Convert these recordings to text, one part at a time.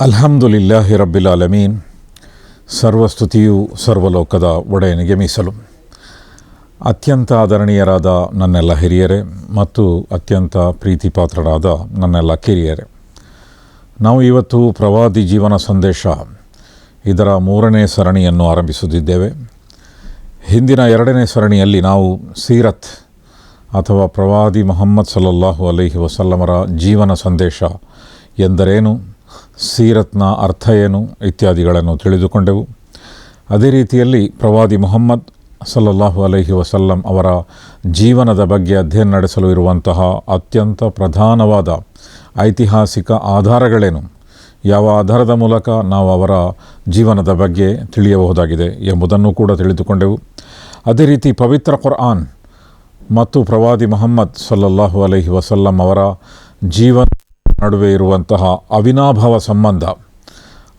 ಅಲ್ಹಮ್ದುಲಿಲ್ಲಾಹಿ ರಬ್ಬಿಲ್ ಆಲಮೀನ್. ಸರ್ವಸ್ತುತಿಯು ಸರ್ವಲೋಕದ ಒಡೆಯನಿಗೆ ಮೀಸಲು. ಅತ್ಯಂತ ಆದರಣೀಯರಾದ ನನ್ನೆಲ್ಲ ಹಿರಿಯರೇ ಮತ್ತು ಅತ್ಯಂತ ಪ್ರೀತಿಪಾತ್ರರಾದ ನನ್ನೆಲ್ಲ ಕಿರಿಯರೇ. ನಾವು ಇವತ್ತು ಪ್ರವಾದಿ ಜೀವನ ಸಂದೇಶ ಇದರ ಮೂರನೇ ಸರಣಿಯನ್ನು ಆರಂಭಿಸುತ್ತಿದ್ದೇವೆ. ಹಿಂದಿನ ಎರಡನೇ ಸರಣಿಯಲ್ಲಿ ನಾವು ಸೀರತ್ ಅಥವಾ ಪ್ರವಾದಿ ಮೊಹಮ್ಮದ್ ಸಲ್ಲಲ್ಲಾಹು ಅಲೈಹಿ ವಸಲ್ಲಮರ ಜೀವನ ಸಂದೇಶ ಎಂದರೇನು? ಸೀರತ್ನ ಅರ್ಥ ಏನು ಇತ್ಯಾದಿಗಳನ್ನು ತಿಳಿದುಕೊಂಡೆವು. ಅದೇ ರೀತಿಯಲ್ಲಿ ಪ್ರವಾದಿ ಮೊಹಮ್ಮದ್ ಸಲ್ಲಲ್ಲಾಹು ಅಲೈಹಿ ವಸಲ್ಲಂ ಅವರ ಜೀವನದ ಬಗ್ಗೆ ಅಧ್ಯಯನ ನಡೆಸಲು ಇರುವಂತಹ ಅತ್ಯಂತ ಪ್ರಧಾನವಾದ ಐತಿಹಾಸಿಕ ಆಧಾರಗಳೇನು? ಯಾವ ಆಧಾರದ ಮೂಲಕ ನಾವು ಅವರ ಜೀವನದ ಬಗ್ಗೆ ತಿಳಿಯಬಹುದಾಗಿದೆ ಎಂಬುದನ್ನು ಕೂಡ ತಿಳಿದುಕೊಂಡೆವು. ಅದೇ ರೀತಿ ಪವಿತ್ರ ಕುರ್ಆನ್ ಮತ್ತು ಪ್ರವಾದಿ ಮೊಹಮ್ಮದ್ ಸಲ್ಲಲ್ಲಾಹು ಅಲೈಹಿ ವಸಲ್ಲಂ ಅವರ ಜೀವನ ನಡುವೆ ಇರುವಂತಹ ಅವಿನಾಭಾವ ಸಂಬಂಧ,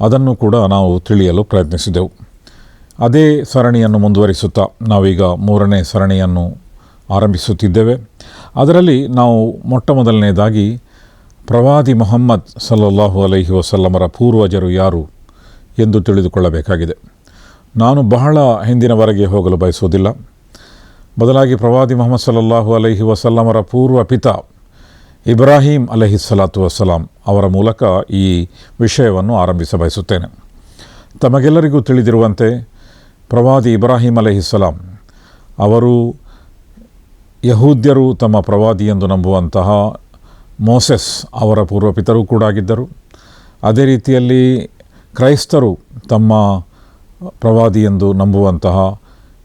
ಅದನ್ನು ಕೂಡ ನಾವು ತಿಳಿಯಲು ಪ್ರಯತ್ನಿಸಿದೆವು. ಅದೇ ಸರಣಿಯನ್ನು ಮುಂದುವರಿಸುತ್ತಾ ನಾವೀಗ ಮೂರನೇ ಸರಣಿಯನ್ನು ಆರಂಭಿಸುತ್ತಿದ್ದೇವೆ. ಅದರಲ್ಲಿ ನಾವು ಮೊಟ್ಟ ಮೊದಲನೇದಾಗಿ ಪ್ರವಾದಿ ಮೊಹಮ್ಮದ್ ಸಲ್ಲಲ್ಲಾಹು ಅಲೈಹಿ ವಸಲ್ಲಮರ ಪೂರ್ವಜರು ಯಾರು ಎಂದು ತಿಳಿದುಕೊಳ್ಳಬೇಕಾಗಿದೆ. ನಾನು ಬಹಳ ಹಿಂದಿನವರೆಗೆ ಹೋಗಲು ಬಯಸುವುದಿಲ್ಲ. ಬದಲಾಗಿ ಪ್ರವಾದಿ ಮೊಹಮ್ಮದ್ ಸಲ್ಲಲ್ಲಾಹು ಅಲೈಹಿ ವಸಲ್ಲಮರ ಪೂರ್ವ ಪಿತ ಇಬ್ರಾಹಿಂ ಅಲಹಿ ಸಲಾತು ವಸ್ಸಲಾಂ ಅವರ ಮೂಲಕ ಈ ವಿಷಯವನ್ನು ಆರಂಭಿಸ ಬಯಸುತ್ತೇನೆ. ತಮಗೆಲ್ಲರಿಗೂ ತಿಳಿದಿರುವಂತೆ ಪ್ರವಾದಿ ಇಬ್ರಾಹಿಂ ಅಲಹಿಸ್ಸಲಾಂ ಅವರು ಯಹೂದ್ಯರು ತಮ್ಮ ಪ್ರವಾದಿ ಎಂದು ನಂಬುವಂತಹ ಮೋಸೆಸ್ ಅವರ ಪೂರ್ವಪಿತರೂ ಕೂಡ ಆಗಿದ್ದರು. ಅದೇ ರೀತಿಯಲ್ಲಿ ಕ್ರೈಸ್ತರು ತಮ್ಮ ಪ್ರವಾದಿ ಎಂದು ನಂಬುವಂತಹ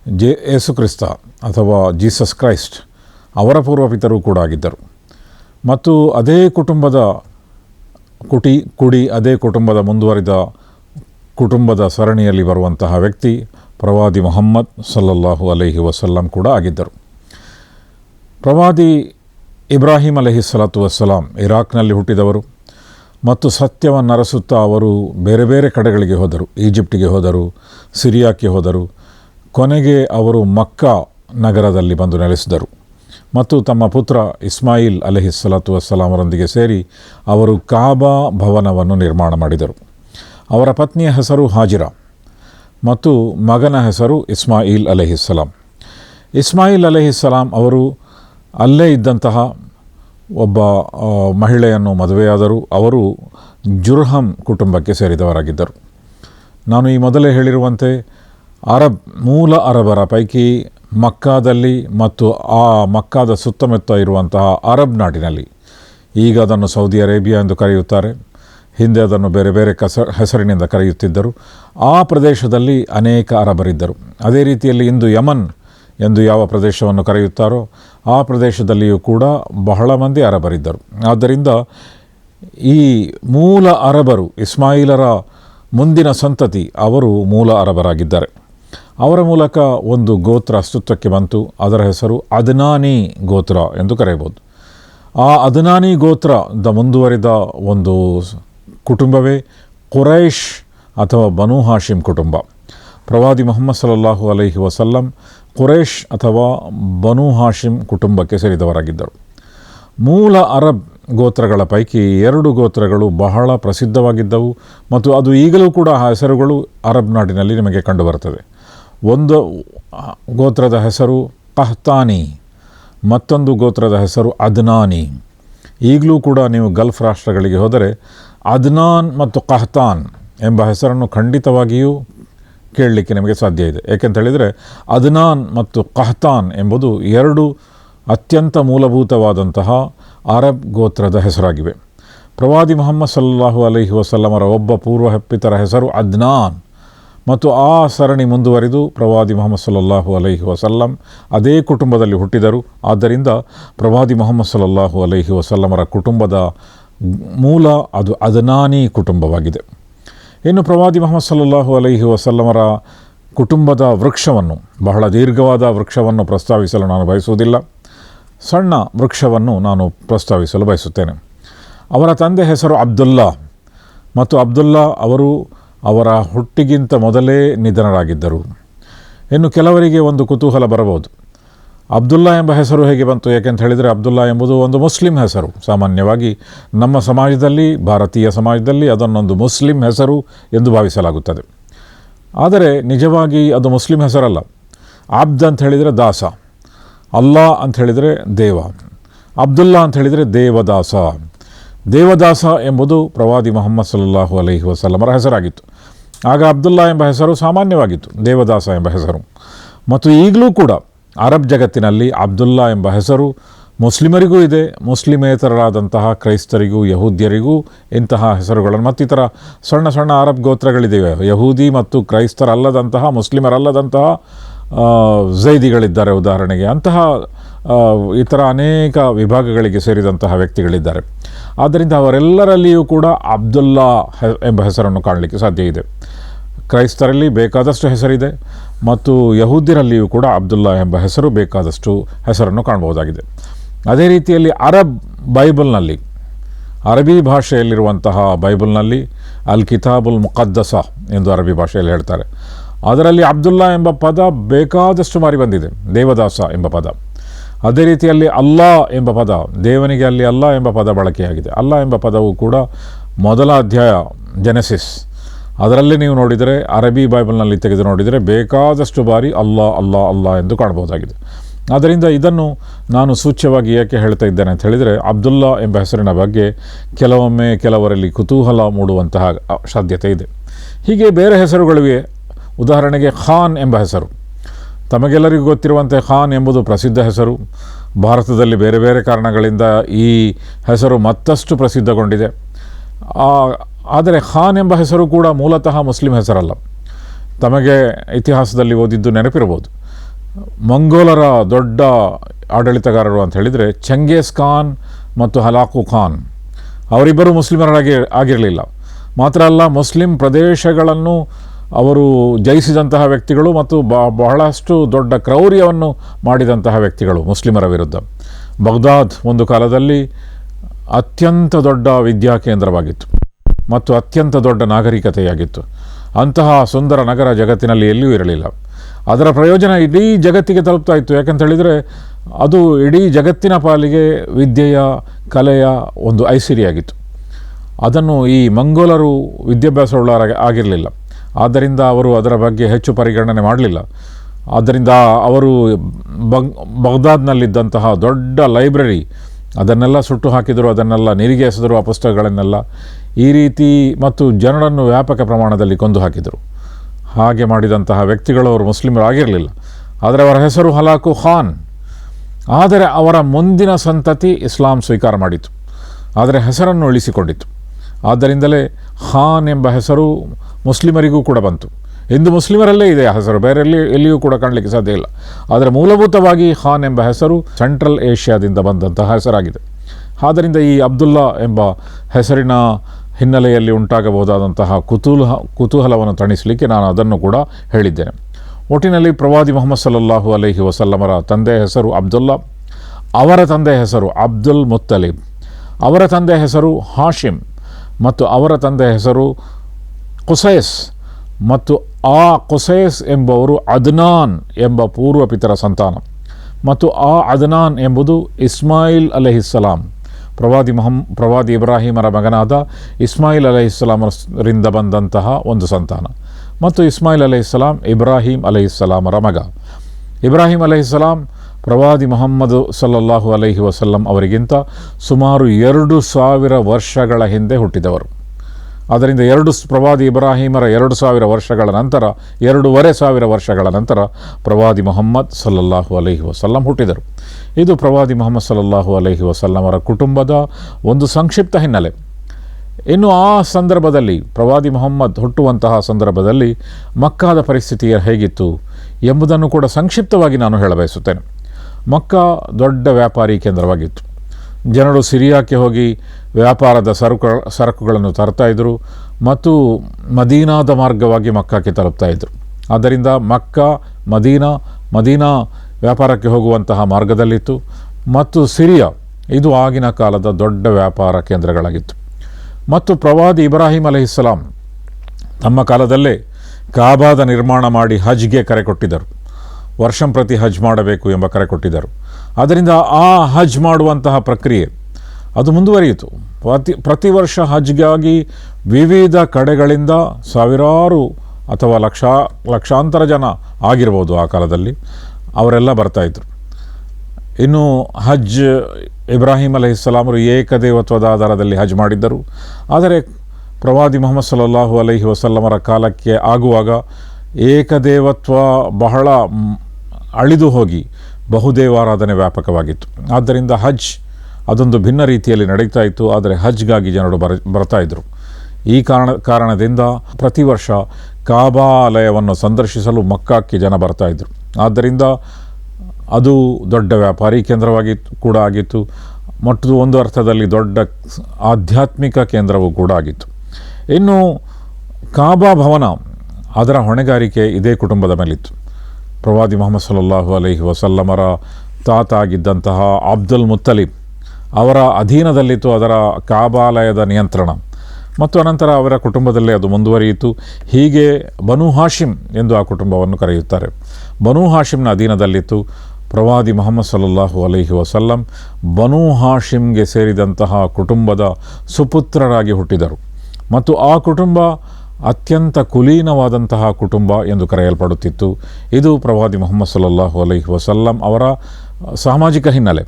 ಜೇ ಯೇಸುಕ್ರಿಸ್ತ ಅಥವಾ ಜೀಸಸ್ ಕ್ರೈಸ್ಟ್ ಅವರ ಪೂರ್ವಪಿತರೂ ಕೂಡ ಆಗಿದ್ದರು. ಮತ್ತು ಅದೇ ಕುಟುಂಬದ ಕುಟಿ, ಕುಡಿ ಅದೇ ಕುಟುಂಬದ ಮುಂದುವರಿದ ಕುಟುಂಬದ ಸರಣಿಯಲ್ಲಿ ಬರುವಂತಹ ವ್ಯಕ್ತಿ ಪ್ರವಾದಿ ಮೊಹಮ್ಮದ್ ಸಲ್ಲಲ್ಲಾಹು ಅಲೈಹಿ ವಸಲ್ಲಂ ಕೂಡ ಆಗಿದ್ದರು. ಪ್ರವಾದಿ ಇಬ್ರಾಹಿಂ ಅಲಹಿ ಸಲಾತು ವಸ್ಸಲಾಂ ಇರಾಕ್ನಲ್ಲಿ ಹುಟ್ಟಿದವರು ಮತ್ತು ಸತ್ಯವನ್ನು ಅರಸುತ್ತಾ ಅವರು ಬೇರೆ ಬೇರೆ ಕಡೆಗಳಿಗೆ ಹೋದರು. ಈಜಿಪ್ಟಿಗೆ ಹೋದರು, ಸಿರಿಯಾಕ್ಕೆ ಹೋದರು. ಕೊನೆಗೆ ಅವರು ಮಕ್ಕಾ ನಗರದಲ್ಲಿ ಬಂದು ನೆಲೆಸಿದರು. ಮತ್ತು ತಮ್ಮ ಪುತ್ರ ಇಸ್ಮಾಯಿಲ್ ಅಲಹಿ ಸಲಾತು ವಸ್ಸಲಾಮರೊಂದಿಗೆ ಸೇರಿ ಅವರು ಕಾಬಾ ಭವನವನ್ನು ನಿರ್ಮಾಣ ಮಾಡಿದರು. ಅವರ ಪತ್ನಿಯ ಹೆಸರು ಹಾಜಿರಾ ಮತ್ತು ಮಗನ ಹೆಸರು ಇಸ್ಮಾಯಿಲ್ ಅಲಹಿಸ್ಸಲಾಂ ಇಸ್ಮಾಯಿಲ್ ಅಲಹಿಸ್ಸಲಾಂ ಅವರು ಅಲ್ಲೇ ಇದ್ದಂತಹ ಒಬ್ಬ ಮಹಿಳೆಯನ್ನು ಮದುವೆಯಾದರು. ಅವರು ಜುರ್ಹಂ ಕುಟುಂಬಕ್ಕೆ ಸೇರಿದವರಾಗಿದ್ದರು. ನಾನು ಈ ಮೊದಲೇ ಹೇಳಿರುವಂತೆ, ಅರಬ್ ಮೂಲ ಅರಬರ ಪೈಕಿ ಮಕ್ಕಾದಲ್ಲಿ ಮತ್ತು ಆ ಮಕ್ಕಾದ ಸುತ್ತಮುತ್ತ ಇರುವಂತಹ ಅರಬ್ ನಾಡಿನಲ್ಲಿ. ಈಗ ಅದನ್ನು ಸೌದಿ ಅರೇಬಿಯಾ ಎಂದು ಕರೆಯುತ್ತಾರೆ. ಹಿಂದೆ ಅದನ್ನು ಬೇರೆ ಬೇರೆ ಕಸ, ಹೆಸರಿನಿಂದ ಕರೆಯುತ್ತಿದ್ದರು. ಆ ಪ್ರದೇಶದಲ್ಲಿ ಅನೇಕ ಅರಬರಿದ್ದರು. ಅದೇ ರೀತಿಯಲ್ಲಿ ಇಂದು ಯಮನ್ ಎಂದು ಯಾವ ಪ್ರದೇಶವನ್ನು ಕರೆಯುತ್ತಾರೋ, ಆ ಪ್ರದೇಶದಲ್ಲಿಯೂ ಕೂಡ ಬಹಳ ಮಂದಿ ಅರಬರಿದ್ದರು. ಆದ್ದರಿಂದ ಈ ಮೂಲ ಅರಬರು, ಇಸ್ಮಾಯಿಲರ ಮುಂದಿನ ಸಂತತಿ, ಅವರು ಮೂಲ ಅರಬರಾಗಿದ್ದಾರೆ. ಅವರ ಮೂಲಕ ಒಂದು ಗೋತ್ರ ಅಸ್ತಿತ್ವಕ್ಕೆ ಬಂತು. ಅದರ ಹೆಸರು ಅದನಾನಿ ಗೋತ್ರ ಎಂದು ಕರೆಯಬಹುದು. ಆ ಅದ್ನಾನಿ ಗೋತ್ರದ ಮುಂದುವರಿದ ಒಂದು ಕುಟುಂಬವೇ ಕುರೈಶ್ ಅಥವಾ ಬನು ಹಾಶಿಮ್ ಕುಟುಂಬ. ಪ್ರವಾದಿ ಮೊಹಮ್ಮದ್ ಸಲಹು ಅಲೈಹಿ ವಸಲ್ಲಂ ಕುರೇಶ್ ಅಥವಾ ಬನು ಹಾಶಿಮ್ ಕುಟುಂಬಕ್ಕೆ ಸೇರಿದವರಾಗಿದ್ದರು. ಮೂಲ ಅರಬ್ ಗೋತ್ರಗಳ ಪೈಕಿ ಎರಡು ಗೋತ್ರಗಳು ಬಹಳ ಪ್ರಸಿದ್ಧವಾಗಿದ್ದವು ಮತ್ತು ಅದು ಈಗಲೂ ಕೂಡ ಆ ಹೆಸರುಗಳು ಅರಬ್ ನಾಡಿನಲ್ಲಿ ನಿಮಗೆ ಕಂಡುಬರುತ್ತದೆ. ಒಂದು ಗೋತ್ರದ ಹೆಸರು ಕಹ್ತಾನಿ, ಮತ್ತೊಂದು ಗೋತ್ರದ ಹೆಸರು ಅದ್ನಾನಿ. ಈಗಲೂ ಕೂಡ ನೀವು ಗಲ್ಫ್ ರಾಷ್ಟ್ರಗಳಿಗೆ ಹೋದರೆ ಅದ್ನಾನ್ ಮತ್ತು ಕಹ್ತಾನ್ ಎಂಬ ಹೆಸರನ್ನು ಖಂಡಿತವಾಗಿಯೂ ಕೇಳಲಿಕ್ಕೆ ನಿಮಗೆ ಸಾಧ್ಯ ಇದೆ. ಏಕೆಂತ ಹೇಳಿದರೆ ಅದ್ನಾನ್ ಮತ್ತು ಕಹ್ತಾನ್ ಎಂಬುದು ಎರಡು ಅತ್ಯಂತ ಮೂಲಭೂತವಾದಂತಹ ಅರಬ್ ಗೋತ್ರದ ಹೆಸರಾಗಿವೆ. ಪ್ರವಾದಿ ಮೊಹಮ್ಮದ್ ಸಲ್ಲಾಹು ಅಲೈಹಿ ವಸಲ್ಲಮರ ಒಬ್ಬ ಪೂರ್ವ ಹೆಪ್ಪಿತರ ಹೆಸರು ಅದ್ನಾನ್. ಮತ್ತು ಆ ಸರಣಿ ಮುಂದುವರಿದು ಪ್ರವಾದಿ ಮೊಹಮ್ಮದ್ ಸಲ್ಲಲ್ಲಾಹು ಅಲೈಹಿ ವಸಲ್ಲಂ ಅದೇ ಕುಟುಂಬದಲ್ಲಿ ಹುಟ್ಟಿದರು. ಆದ್ದರಿಂದ ಪ್ರವಾದಿ ಮೊಹಮ್ಮದ್ ಸಲ್ಲಲ್ಲಾಹು ಅಲೈಹಿ ವಸಲ್ಲಮರ ಕುಟುಂಬದ ಮೂಲ ಅದು ಅದನಾನಿ ಕುಟುಂಬವಾಗಿದೆ. ಇನ್ನು ಪ್ರವಾದಿ ಮೊಹಮ್ಮದ್ ಸಲ್ಲಲ್ಲಾಹು ಅಲೈಹಿ ವಸಲ್ಲಮರ ಕುಟುಂಬದ ವೃಕ್ಷವನ್ನು, ಬಹಳ ದೀರ್ಘವಾದ ವೃಕ್ಷವನ್ನು ಪ್ರಸ್ತಾವಿಸಲು ನಾನು ಬಯಸುವುದಿಲ್ಲ. ಸಣ್ಣ ವೃಕ್ಷವನ್ನು ನಾನು ಪ್ರಸ್ತಾವಿಸಲು ಬಯಸುತ್ತೇನೆ. ಅವರ ತಂದೆ ಹೆಸರು ಅಬ್ದುಲ್ಲಾ. ಮತ್ತು ಅಬ್ದುಲ್ಲಾ ಅವರು ಅವರ ಹುಟ್ಟಿಗಿಂತ ಮೊದಲೇ ನಿಧನರಾಗಿದ್ದರು. ಇನ್ನು ಕೆಲವರಿಗೆ ಒಂದು ಕುತೂಹಲ ಬರಬಹುದು. ಅಬ್ದುಲ್ಲಾ ಎಂಬ ಹೆಸರು ಹೇಗೆ ಬಂತು ಏಕೆಂತ ಹೇಳಿದರೆ ಅಬ್ದುಲ್ಲಾ ಎಂಬುದು ಒಂದು ಮುಸ್ಲಿಂ ಹೆಸರು. ಸಾಮಾನ್ಯವಾಗಿ ನಮ್ಮ ಸಮಾಜದಲ್ಲಿ, ಭಾರತೀಯ ಸಮಾಜದಲ್ಲಿ ಅದನ್ನೊಂದು ಮುಸ್ಲಿಂ ಹೆಸರು ಎಂದು ಭಾವಿಸಲಾಗುತ್ತದೆ. ಆದರೆ ನಿಜವಾಗಿ ಅದು ಮುಸ್ಲಿಂ ಹೆಸರಲ್ಲ. ಆಬ್ದ್ ಅಂತ ಹೇಳಿದರೆ ದಾಸ, ಅಲ್ಲಾ ಅಂತ ಹೇಳಿದರೆ ದೇವ, ಅಬ್ದುಲ್ಲಾ ಅಂತ ಹೇಳಿದರೆ ದೇವದಾಸ. ದೇವದಾಸ ಎಂಬುದು ಪ್ರವಾದಿ ಮೊಹಮ್ಮದ್ ಸಲ್ಲಾಹು ಅಲೈಹಿ ವಸಲ್ಲಮರ ಹೆಸರಾಗಿತ್ತು. ಆಗ ಅಬ್ದುಲ್ಲಾ ಎಂಬ ಹೆಸರು ಸಾಮಾನ್ಯವಾಗಿತ್ತು, ದೇವದಾಸ ಎಂಬ ಹೆಸರು. ಮತ್ತು ಈಗಲೂ ಕೂಡ ಅರಬ್ ಜಗತ್ತಿನಲ್ಲಿ ಅಬ್ದುಲ್ಲಾ ಎಂಬ ಹೆಸರು ಮುಸ್ಲಿಮರಿಗೂ ಇದೆ, ಮುಸ್ಲಿಮೇತರರಾದಂತಹ ಕ್ರೈಸ್ತರಿಗೂ, ಯಹೂದ್ಯರಿಗೂ ಇಂತಹ ಹೆಸರುಗಳನ್ನು ಮತ್ತಿತರ ಸಣ್ಣ ಸಣ್ಣ ಅರಬ್ ಗೋತ್ರಗಳಿವೆ ಯಹೂದಿ ಮತ್ತು ಕ್ರೈಸ್ತರಲ್ಲದಂತಹ, ಮುಸ್ಲಿಮರಲ್ಲದಂತಹ ಝೈದಿಗಳಿದ್ದಾರೆ ಉದಾಹರಣೆಗೆ. ಅಂತಹ ಇತರ ಅನೇಕ ವಿಭಾಗಗಳಿಗೆ ಸೇರಿದಂತಹ ವ್ಯಕ್ತಿಗಳಿದ್ದಾರೆ. ಆದ್ದರಿಂದ ಅವರೆಲ್ಲರಲ್ಲಿಯೂ ಕೂಡ ಅಬ್ದುಲ್ಲಾ ಎಂಬ ಹೆಸರನ್ನು ಕಾಣಲಿಕ್ಕೆ ಸಾಧ್ಯ ಇದೆ. ಕ್ರೈಸ್ತರಲ್ಲಿ ಬೇಕಾದಷ್ಟು ಹೆಸರಿದೆ ಮತ್ತು ಯಹೂದಿರಲ್ಲಿಯೂ ಕೂಡ ಅಬ್ದುಲ್ಲಾ ಎಂಬ ಹೆಸರು ಬೇಕಾದಷ್ಟು ಹೆಸರನ್ನು ಕಾಣಬಹುದಾಗಿದೆ. ಅದೇ ರೀತಿಯಲ್ಲಿ ಅರಬ್ ಬೈಬಲ್ನಲ್ಲಿ, ಅರಬಿ ಭಾಷೆಯಲ್ಲಿರುವಂತಹ ಬೈಬಲ್ನಲ್ಲಿ ಅಲ್ ಕಿತಾಬುಲ್ ಮುಕದ್ದಸ ಎಂದು ಅರಬಿ ಭಾಷೆಯಲ್ಲಿ ಹೇಳ್ತಾರೆ. ಅದರಲ್ಲಿ ಅಬ್ದುಲ್ಲಾ ಎಂಬ ಪದ ಬೇಕಾದಷ್ಟು ಮಾರಿ ಬಂದಿದೆ. ದೇವದಾಸ ಎಂಬ ಪದ. ಅದೇ ರೀತಿಯಲ್ಲಿ ಅಲ್ಲಾ ಎಂಬ ಪದ, ದೇವನಿಗೆ ಅಲ್ಲಿ ಅಲ್ಲಾ ಎಂಬ ಪದ ಬಳಕೆಯಾಗಿದೆ. ಅಲ್ಲಾ ಎಂಬ ಪದವು ಕೂಡ ಮೊದಲ ಅಧ್ಯಾಯ ಜೆನೆಸಿಸ್ ಅದರಲ್ಲಿ ನೀವು ನೋಡಿದರೆ, ಅರಬಿ ಬೈಬಲ್ನಲ್ಲಿ ತೆಗೆದು ನೋಡಿದರೆ ಬೇಕಾದಷ್ಟು ಬಾರಿ ಅಲ್ಲಾ ಅಲ್ಲಾ ಅಲ್ಲಾ ಎಂದು ಕಾಣಬಹುದಾಗಿದೆ. ಆದ್ದರಿಂದ ಇದನ್ನು ನಾನು ಸೂಚ್ಯವಾಗಿ ಏಕೆ ಹೇಳ್ತಾ ಇದ್ದೇನೆ ಅಂತ ಹೇಳಿದರೆ, ಅಬ್ದುಲ್ಲಾ ಎಂಬ ಹೆಸರಿನ ಬಗ್ಗೆ ಕೆಲವೊಮ್ಮೆ ಕೆಲವರಲ್ಲಿ ಕುತೂಹಲ ಮೂಡುವಂತಹ ಸಾಧ್ಯತೆ ಇದೆ. ಹೀಗೆ ಬೇರೆ ಹೆಸರುಗಳಿವೆ. ಉದಾಹರಣೆಗೆ ಖಾನ್ ಎಂಬ ಹೆಸರು. ತಮಗೆಲ್ಲರಿಗೂ ಗೊತ್ತಿರುವಂತೆ ಖಾನ್ ಎಂಬುದು ಪ್ರಸಿದ್ಧ ಹೆಸರು. ಭಾರತದಲ್ಲಿ ಬೇರೆ ಬೇರೆ ಕಾರಣಗಳಿಂದ ಈ ಹೆಸರು ಮತ್ತಷ್ಟು ಪ್ರಸಿದ್ಧಗೊಂಡಿದೆ. ಆದರೆ ಖಾನ್ ಎಂಬ ಹೆಸರು ಕೂಡ ಮೂಲತಃ ಮುಸ್ಲಿಂ ಹೆಸರಲ್ಲ. ತಮಗೆ ಇತಿಹಾಸದಲ್ಲಿ ಓದಿದ್ದು ನೆನಪಿರಬಹುದು. ಮಂಗೋಲರ ದೊಡ್ಡ ಆಡಳಿತಗಾರರು ಅಂತ ಹೇಳಿದರೆ ಚಂಗೇಸ್ ಖಾನ್ ಮತ್ತು ಹಲಾಕು ಖಾನ್. ಅವರಿಬ್ಬರು ಮುಸ್ಲಿಮರಾಗಿ ಆಗಿರಲಿಲ್ಲ. ಮಾತ್ರ ಅಲ್ಲ, ಮುಸ್ಲಿಂ ಪ್ರದೇಶಗಳನ್ನು ಅವರು ಜಯಿಸಿದಂತಹ ವ್ಯಕ್ತಿಗಳು ಮತ್ತು ಬಹಳಷ್ಟು ದೊಡ್ಡ ಕ್ರೌರ್ಯವನ್ನು ಮಾಡಿದಂತಹ ವ್ಯಕ್ತಿಗಳು ಮುಸ್ಲಿಮರ ವಿರುದ್ಧ. ಬಗ್ದಾದ್ ಒಂದು ಕಾಲದಲ್ಲಿ ಅತ್ಯಂತ ದೊಡ್ಡ ವಿದ್ಯಾ ಕೇಂದ್ರವಾಗಿತ್ತು ಮತ್ತು ಅತ್ಯಂತ ದೊಡ್ಡ ನಾಗರಿಕತೆಯಾಗಿತ್ತು. ಅಂತಹ ಸುಂದರ ನಗರ ಜಗತ್ತಿನಲ್ಲಿ ಎಲ್ಲಿಯೂ ಇರಲಿಲ್ಲ. ಅದರ ಪ್ರಯೋಜನ ಇಡೀ ಜಗತ್ತಿಗೆ ತಲುಪ್ತಾ ಇತ್ತು. ಯಾಕಂತ ಹೇಳಿದರೆ ಅದು ಇಡೀ ಜಗತ್ತಿನ ಪಾಲಿಗೆ ವಿದ್ಯೆಯ, ಕಲೆಯ ಒಂದು ಐಸಿರಿಯಾಗಿತ್ತು ಅದನ್ನು ಈ ಮಂಗೋಲರು ವಿದ್ಯಾಭ್ಯಾಸವುಳ್ಳವರ ಆಗಿರಲಿಲ್ಲ. ಆದ್ದರಿಂದ ಅವರು ಅದರ ಬಗ್ಗೆ ಹೆಚ್ಚು ಪರಿಗಣನೆ ಮಾಡಲಿಲ್ಲ. ಆದ್ದರಿಂದ ಅವರು ಬಗ್, ಬಗ್ದಾದ್ನಲ್ಲಿದ್ದಂತಹ ದೊಡ್ಡ ಲೈಬ್ರರಿ, ಅದನ್ನೆಲ್ಲ ಸುಟ್ಟು ಹಾಕಿದರು ಅದನ್ನೆಲ್ಲ ನೀರಿಗೆ ಎಸೆದರು ಆ ಪುಸ್ತಕಗಳನ್ನೆಲ್ಲ ಈ ರೀತಿ ಮತ್ತು ಜನರನ್ನು ವ್ಯಾಪಕ ಪ್ರಮಾಣದಲ್ಲಿ ಕೊಂದು ಹಾಕಿದರು. ಹಾಗೆ ಮಾಡಿದಂತಹ ವ್ಯಕ್ತಿಗಳು ಅವರು ಮುಸ್ಲಿಮರು ಆಗಿರಲಿಲ್ಲ ಆದರೆ ಅವರ ಹೆಸರು ಹಲಾಕು ಖಾನ್. ಆದರೆ ಅವರ ಮುಂದಿನ ಸಂತತಿ ಇಸ್ಲಾಂ ಸ್ವೀಕಾರ ಮಾಡಿತು. ಆದರೆ ಹೆಸರನ್ನು ಉಳಿಸಿಕೊಂಡಿತು. ಆದ್ದರಿಂದಲೇ ಖಾನ್ ಎಂಬ ಹೆಸರು ಮುಸ್ಲಿಮರಿಗೂ ಕೂಡ ಬಂತು. ಇಂದು ಮುಸ್ಲಿಮರಲ್ಲೇ ಇದೆ ಹೆಸರು, ಬೇರೆ ಎಲ್ಲಿ, ಎಲ್ಲಿಯೂ ಕೂಡ ಕಾಣಲಿಕ್ಕೆ ಸಾಧ್ಯ ಇಲ್ಲ. ಆದರೆ ಮೂಲಭೂತವಾಗಿ ಖಾನ್ ಎಂಬ ಹೆಸರು ಸೆಂಟ್ರಲ್ ಏಷ್ಯಾದಿಂದ ಬಂದಂತಹ ಹೆಸರಾಗಿದೆ. ಆದ್ದರಿಂದ ಈ ಅಬ್ದುಲ್ಲಾ ಎಂಬ ಹೆಸರಿನ ಹಿನ್ನೆಲೆಯಲ್ಲಿ ಉಂಟಾಗಬಹುದಾದಂತಹ ಕುತೂಹ ಕುತೂಹಲವನ್ನು ತಣಿಸಲಿಕ್ಕೆ ನಾನು ಅದನ್ನು ಕೂಡ ಹೇಳಿದ್ದೇನೆ. ಒಟ್ಟಿನಲ್ಲಿ ಪ್ರವಾದಿ ಮೊಹಮ್ಮದ್ ಸಲ್ಲಲ್ಲಾಹು ಅಲೈಹಿ ವಸಲ್ಲಮರ ತಂದೆಯ ಹೆಸರು ಅಬ್ದುಲ್ಲಾ, ಅವರ ತಂದೆಯ ಹೆಸರು ಅಬ್ದುಲ್ ಮುತ್ತಲಿಬ್, ಅವರ ತಂದೆಯ ಹೆಸರು ಹಾಶಿಮ್ ಮತ್ತು ಅವರ ತಂದೆಯ ಹೆಸರು ಕುಸೈಸ್ ಮತ್ತು ಆ ಕುಸೈಸ್ ಎಂಬವರು ಅದ್ನಾನ್ ಎಂಬ ಪೂರ್ವ ಪಿತರ ಸಂತಾನ. ಮತ್ತು ಆ ಅದ್ನಾನ್ ಎಂಬುದು ಇಸ್ಮಾಯಿಲ್ ಅಲಹಿಸ್ಸಲಾಂ ಪ್ರವಾದಿ ಮೊಹಮ್, ಪ್ರವಾದಿ ಇಬ್ರಾಹಿಮರ ಮಗನಾದ ಇಸ್ಮಾಯಿಲ್ ಅಲಹಿಸ್ಸಲಾಮರಿಂದ ಬಂದಂತಹ ಒಂದು ಸಂತಾನ. ಮತ್ತು ಇಸ್ಮಾಯಿಲ್ ಅಲಹಿಸ್ಸಲಾಂ ಇಬ್ರಾಹಿಂ ಅಲಹಿಸ್ಸಲಾಮರ ಮಗ. ಇಬ್ರಾಹಿಂ ಅಲಹಿಸ್ಸಲಾಂ ಪ್ರವಾದಿ ಮೊಹಮ್ಮದ್ ಸಲ್ಲಲ್ಲಾಹು ಅಲೈಹಿ ವಸಲ್ಲಂ ಅವರಿಗಿಂತ ಸುಮಾರು ಎರಡು ಸಾವಿರ ವರ್ಷಗಳ ಹಿಂದೆ ಹುಟ್ಟಿದವರು. ಅದರಿಂದ ಎರಡು ಪ್ರವಾದಿ ಇಬ್ರಾಹಿಮರ ಎರಡು ಸಾವಿರ ವರ್ಷಗಳ ನಂತರ, ಎರಡೂವರೆ ಸಾವಿರ ವರ್ಷಗಳ ನಂತರ ಪ್ರವಾದಿ ಮೊಹಮ್ಮದ್ ಸಲ್ಲಲ್ಲಾಹು ಅಲೈಹಿ ವಸಲ್ಲಂ ಹುಟ್ಟಿದರು. ಇದು ಪ್ರವಾದಿ ಮೊಹಮ್ಮದ್ ಸಲ್ಲಲ್ಲಾಹು ಅಲೈಹಿ ವಸಲ್ಲಮರ ಕುಟುಂಬದ ಒಂದು ಸಂಕ್ಷಿಪ್ತ ಹಿನ್ನೆಲೆ. ಇನ್ನು ಆ ಸಂದರ್ಭದಲ್ಲಿ, ಪ್ರವಾದಿ ಮೊಹಮ್ಮದ್ ಹುಟ್ಟುವಂತಹ ಸಂದರ್ಭದಲ್ಲಿ ಮಕ್ಕಾದ ಪರಿಸ್ಥಿತಿ ಹೇಗಿತ್ತು ಎಂಬುದನ್ನು ಕೂಡ ಸಂಕ್ಷಿಪ್ತವಾಗಿ ನಾನು ಹೇಳಬಯಸುತ್ತೇನೆ. ಮಕ್ಕಾ ದೊಡ್ಡ ವ್ಯಾಪಾರಿ ಕೇಂದ್ರವಾಗಿತ್ತು. ಜನರು ಸಿರಿಯಾಕ್ಕೆ ಹೋಗಿ ವ್ಯಾಪಾರದ ಸರಕು ಸರಕುಗಳನ್ನು ತರ್ತಾಯಿದ್ರು ಮತ್ತು ಮದೀನಾದ ಮಾರ್ಗವಾಗಿ ಮಕ್ಕಾಕ್ಕೆ ತಲುಪ್ತಾಯಿದ್ರು ಆದ್ದರಿಂದ ಮಕ್ಕಾ, ಮದೀನಾ ಮದೀನಾ ವ್ಯಾಪಾರಕ್ಕೆ ಹೋಗುವಂತಹ ಮಾರ್ಗದಲ್ಲಿತ್ತು ಮತ್ತು ಸಿರಿಯಾ ಇದು ಆಗಿನ ಕಾಲದ ದೊಡ್ಡ ವ್ಯಾಪಾರ ಕೇಂದ್ರಗಳಾಗಿತ್ತು. ಮತ್ತು ಪ್ರವಾದಿ ಇಬ್ರಾಹಿಂ ಅಲಹಿಸ್ಸಲಾಂ ತಮ್ಮ ಕಾಲದಲ್ಲೇ ಕಾಬಾದ ನಿರ್ಮಾಣ ಮಾಡಿ ಹಜ್ಗೆ ಕರೆ ಕೊಟ್ಟಿದ್ದರು. ವರ್ಷಂ ಪ್ರತಿ ಹಜ್ ಮಾಡಬೇಕು ಎಂಬ ಕರೆ ಕೊಟ್ಟಿದ್ದರು. ಆದ್ದರಿಂದ ಆ ಹಜ್ ಮಾಡುವಂತಹ ಪ್ರಕ್ರಿಯೆ, ಅದು ಮುಂದುವರಿಯಿತು. ಪ್ರತಿ ಪ್ರತಿ ವರ್ಷ ಹಜ್ಗಾಗಿ ವಿವಿಧ ಕಡೆಗಳಿಂದ ಸಾವಿರಾರು ಅಥವಾ ಲಕ್ಷ, ಲಕ್ಷಾಂತರ ಜನ ಆಗಿರ್ಬೋದು ಆ ಕಾಲದಲ್ಲಿ. ಅವರೆಲ್ಲ ಬರ್ತಾಯಿದ್ರು ಇನ್ನು ಹಜ್ ಇಬ್ರಾಹಿಂ ಅಲೈಹಿಸ್ಸಲಾಮರು ಏಕದೇವತ್ವದ ಆಧಾರದಲ್ಲಿ ಹಜ್ ಮಾಡಿದ್ದರು. ಆದರೆ ಪ್ರವಾದಿ ಮೊಹಮ್ಮದ್ ಸಲ್ಲಲ್ಲಾಹು ಅಲೈಹಿ ವಸಲ್ಲಮರ ಕಾಲಕ್ಕೆ ಆಗುವಾಗ ಏಕದೇವತ್ವ ಬಹಳ ಅಳಿದು ಹೋಗಿ. ಬಹುದೇವಾರಾಧನೆ ವ್ಯಾಪಕವಾಗಿತ್ತು. ಆದ್ದರಿಂದ ಹಜ್ ಅದೊಂದು ಭಿನ್ನ ರೀತಿಯಲ್ಲಿ ನಡೀತಾ ಇತ್ತು, ಆದರೆ ಹಜ್ಗಾಗಿ ಜನರು ಬರ ಇದ್ದರು ಈ ಕಾರಣ, ಕಾರಣದಿಂದ ಪ್ರತಿ ವರ್ಷ ಕಾಬಾಲಯವನ್ನು ಸಂದರ್ಶಿಸಲು ಮಕ್ಕಾಕ್ಕೆ ಜನ ಬರ್ತಾ ಇದ್ದರು ಆದ್ದರಿಂದ ಅದು ದೊಡ್ಡ ವ್ಯಾಪಾರಿ ಕೇಂದ್ರವಾಗಿ ಕೂಡ ಆಗಿತ್ತು. ಮತ್ತು ಒಂದು ಅರ್ಥದಲ್ಲಿ ದೊಡ್ಡ ಆಧ್ಯಾತ್ಮಿಕ ಕೇಂದ್ರವೂ ಕೂಡ ಆಗಿತ್ತು. ಇನ್ನು ಕಾಬಾ ಭವನ ಅದರ ಹೊಣೆಗಾರಿಕೆ ಇದೇ ಕುಟುಂಬದ ಮೇಲಿತ್ತು. ಪ್ರವಾದಿ ಮೊಹಮ್ಮದ್ ಸಲ್ಲಲ್ಲಾಹು ಅಲೈಹಿ ವಸಲ್ಲಮರ ತಾತ ಆಗಿದ್ದಂತಹ ಅಬ್ದುಲ್ ಮುತ್ತಲಿಬ್ ಅವರ ಅಧೀನದಲ್ಲಿತ್ತು ಅದರ ಕಾಬಾಲಯದ ನಿಯಂತ್ರಣ. ಮತ್ತು ಅನಂತರ ಅವರ ಕುಟುಂಬದಲ್ಲೇ ಅದು ಮುಂದುವರಿಯಿತು. ಹೀಗೆ ಬನು ಹಾಶಿಮ್ ಎಂದು ಆ ಕುಟುಂಬವನ್ನು ಕರೆಯುತ್ತಾರೆ. ಬನು ಹಾಶಿಮ್ನ ಅಧೀನದಲ್ಲಿತ್ತು ಪ್ರವಾದಿ ಮೊಹಮ್ಮದ್ ಸಲ್ಲಲ್ಲಾಹು ಅಲೈಹಿ ವಸಲ್ಲಂ. ಬನು ಹಾಶಿಮ್ಗೆ ಸೇರಿದಂತಹ ಕುಟುಂಬದ ಸುಪುತ್ರರಾಗಿ ಹುಟ್ಟಿದರು. ಮತ್ತು ಆ ಕುಟುಂಬ ಅತ್ಯಂತ ಕುಲೀನವಾದಂತಹ ಕುಟುಂಬ ಎಂದು ಕರೆಯಲ್ಪಡುತ್ತಿತ್ತು. ಇದು ಪ್ರವಾದಿ ಮೊಹಮ್ಮದ್ ಸಲ್ಲಲ್ಲಾಹು ಅಲೈಹಿ ವಸಲ್ಲಂ ಅವರ ಸಾಮಾಜಿಕ ಹಿನ್ನೆಲೆ.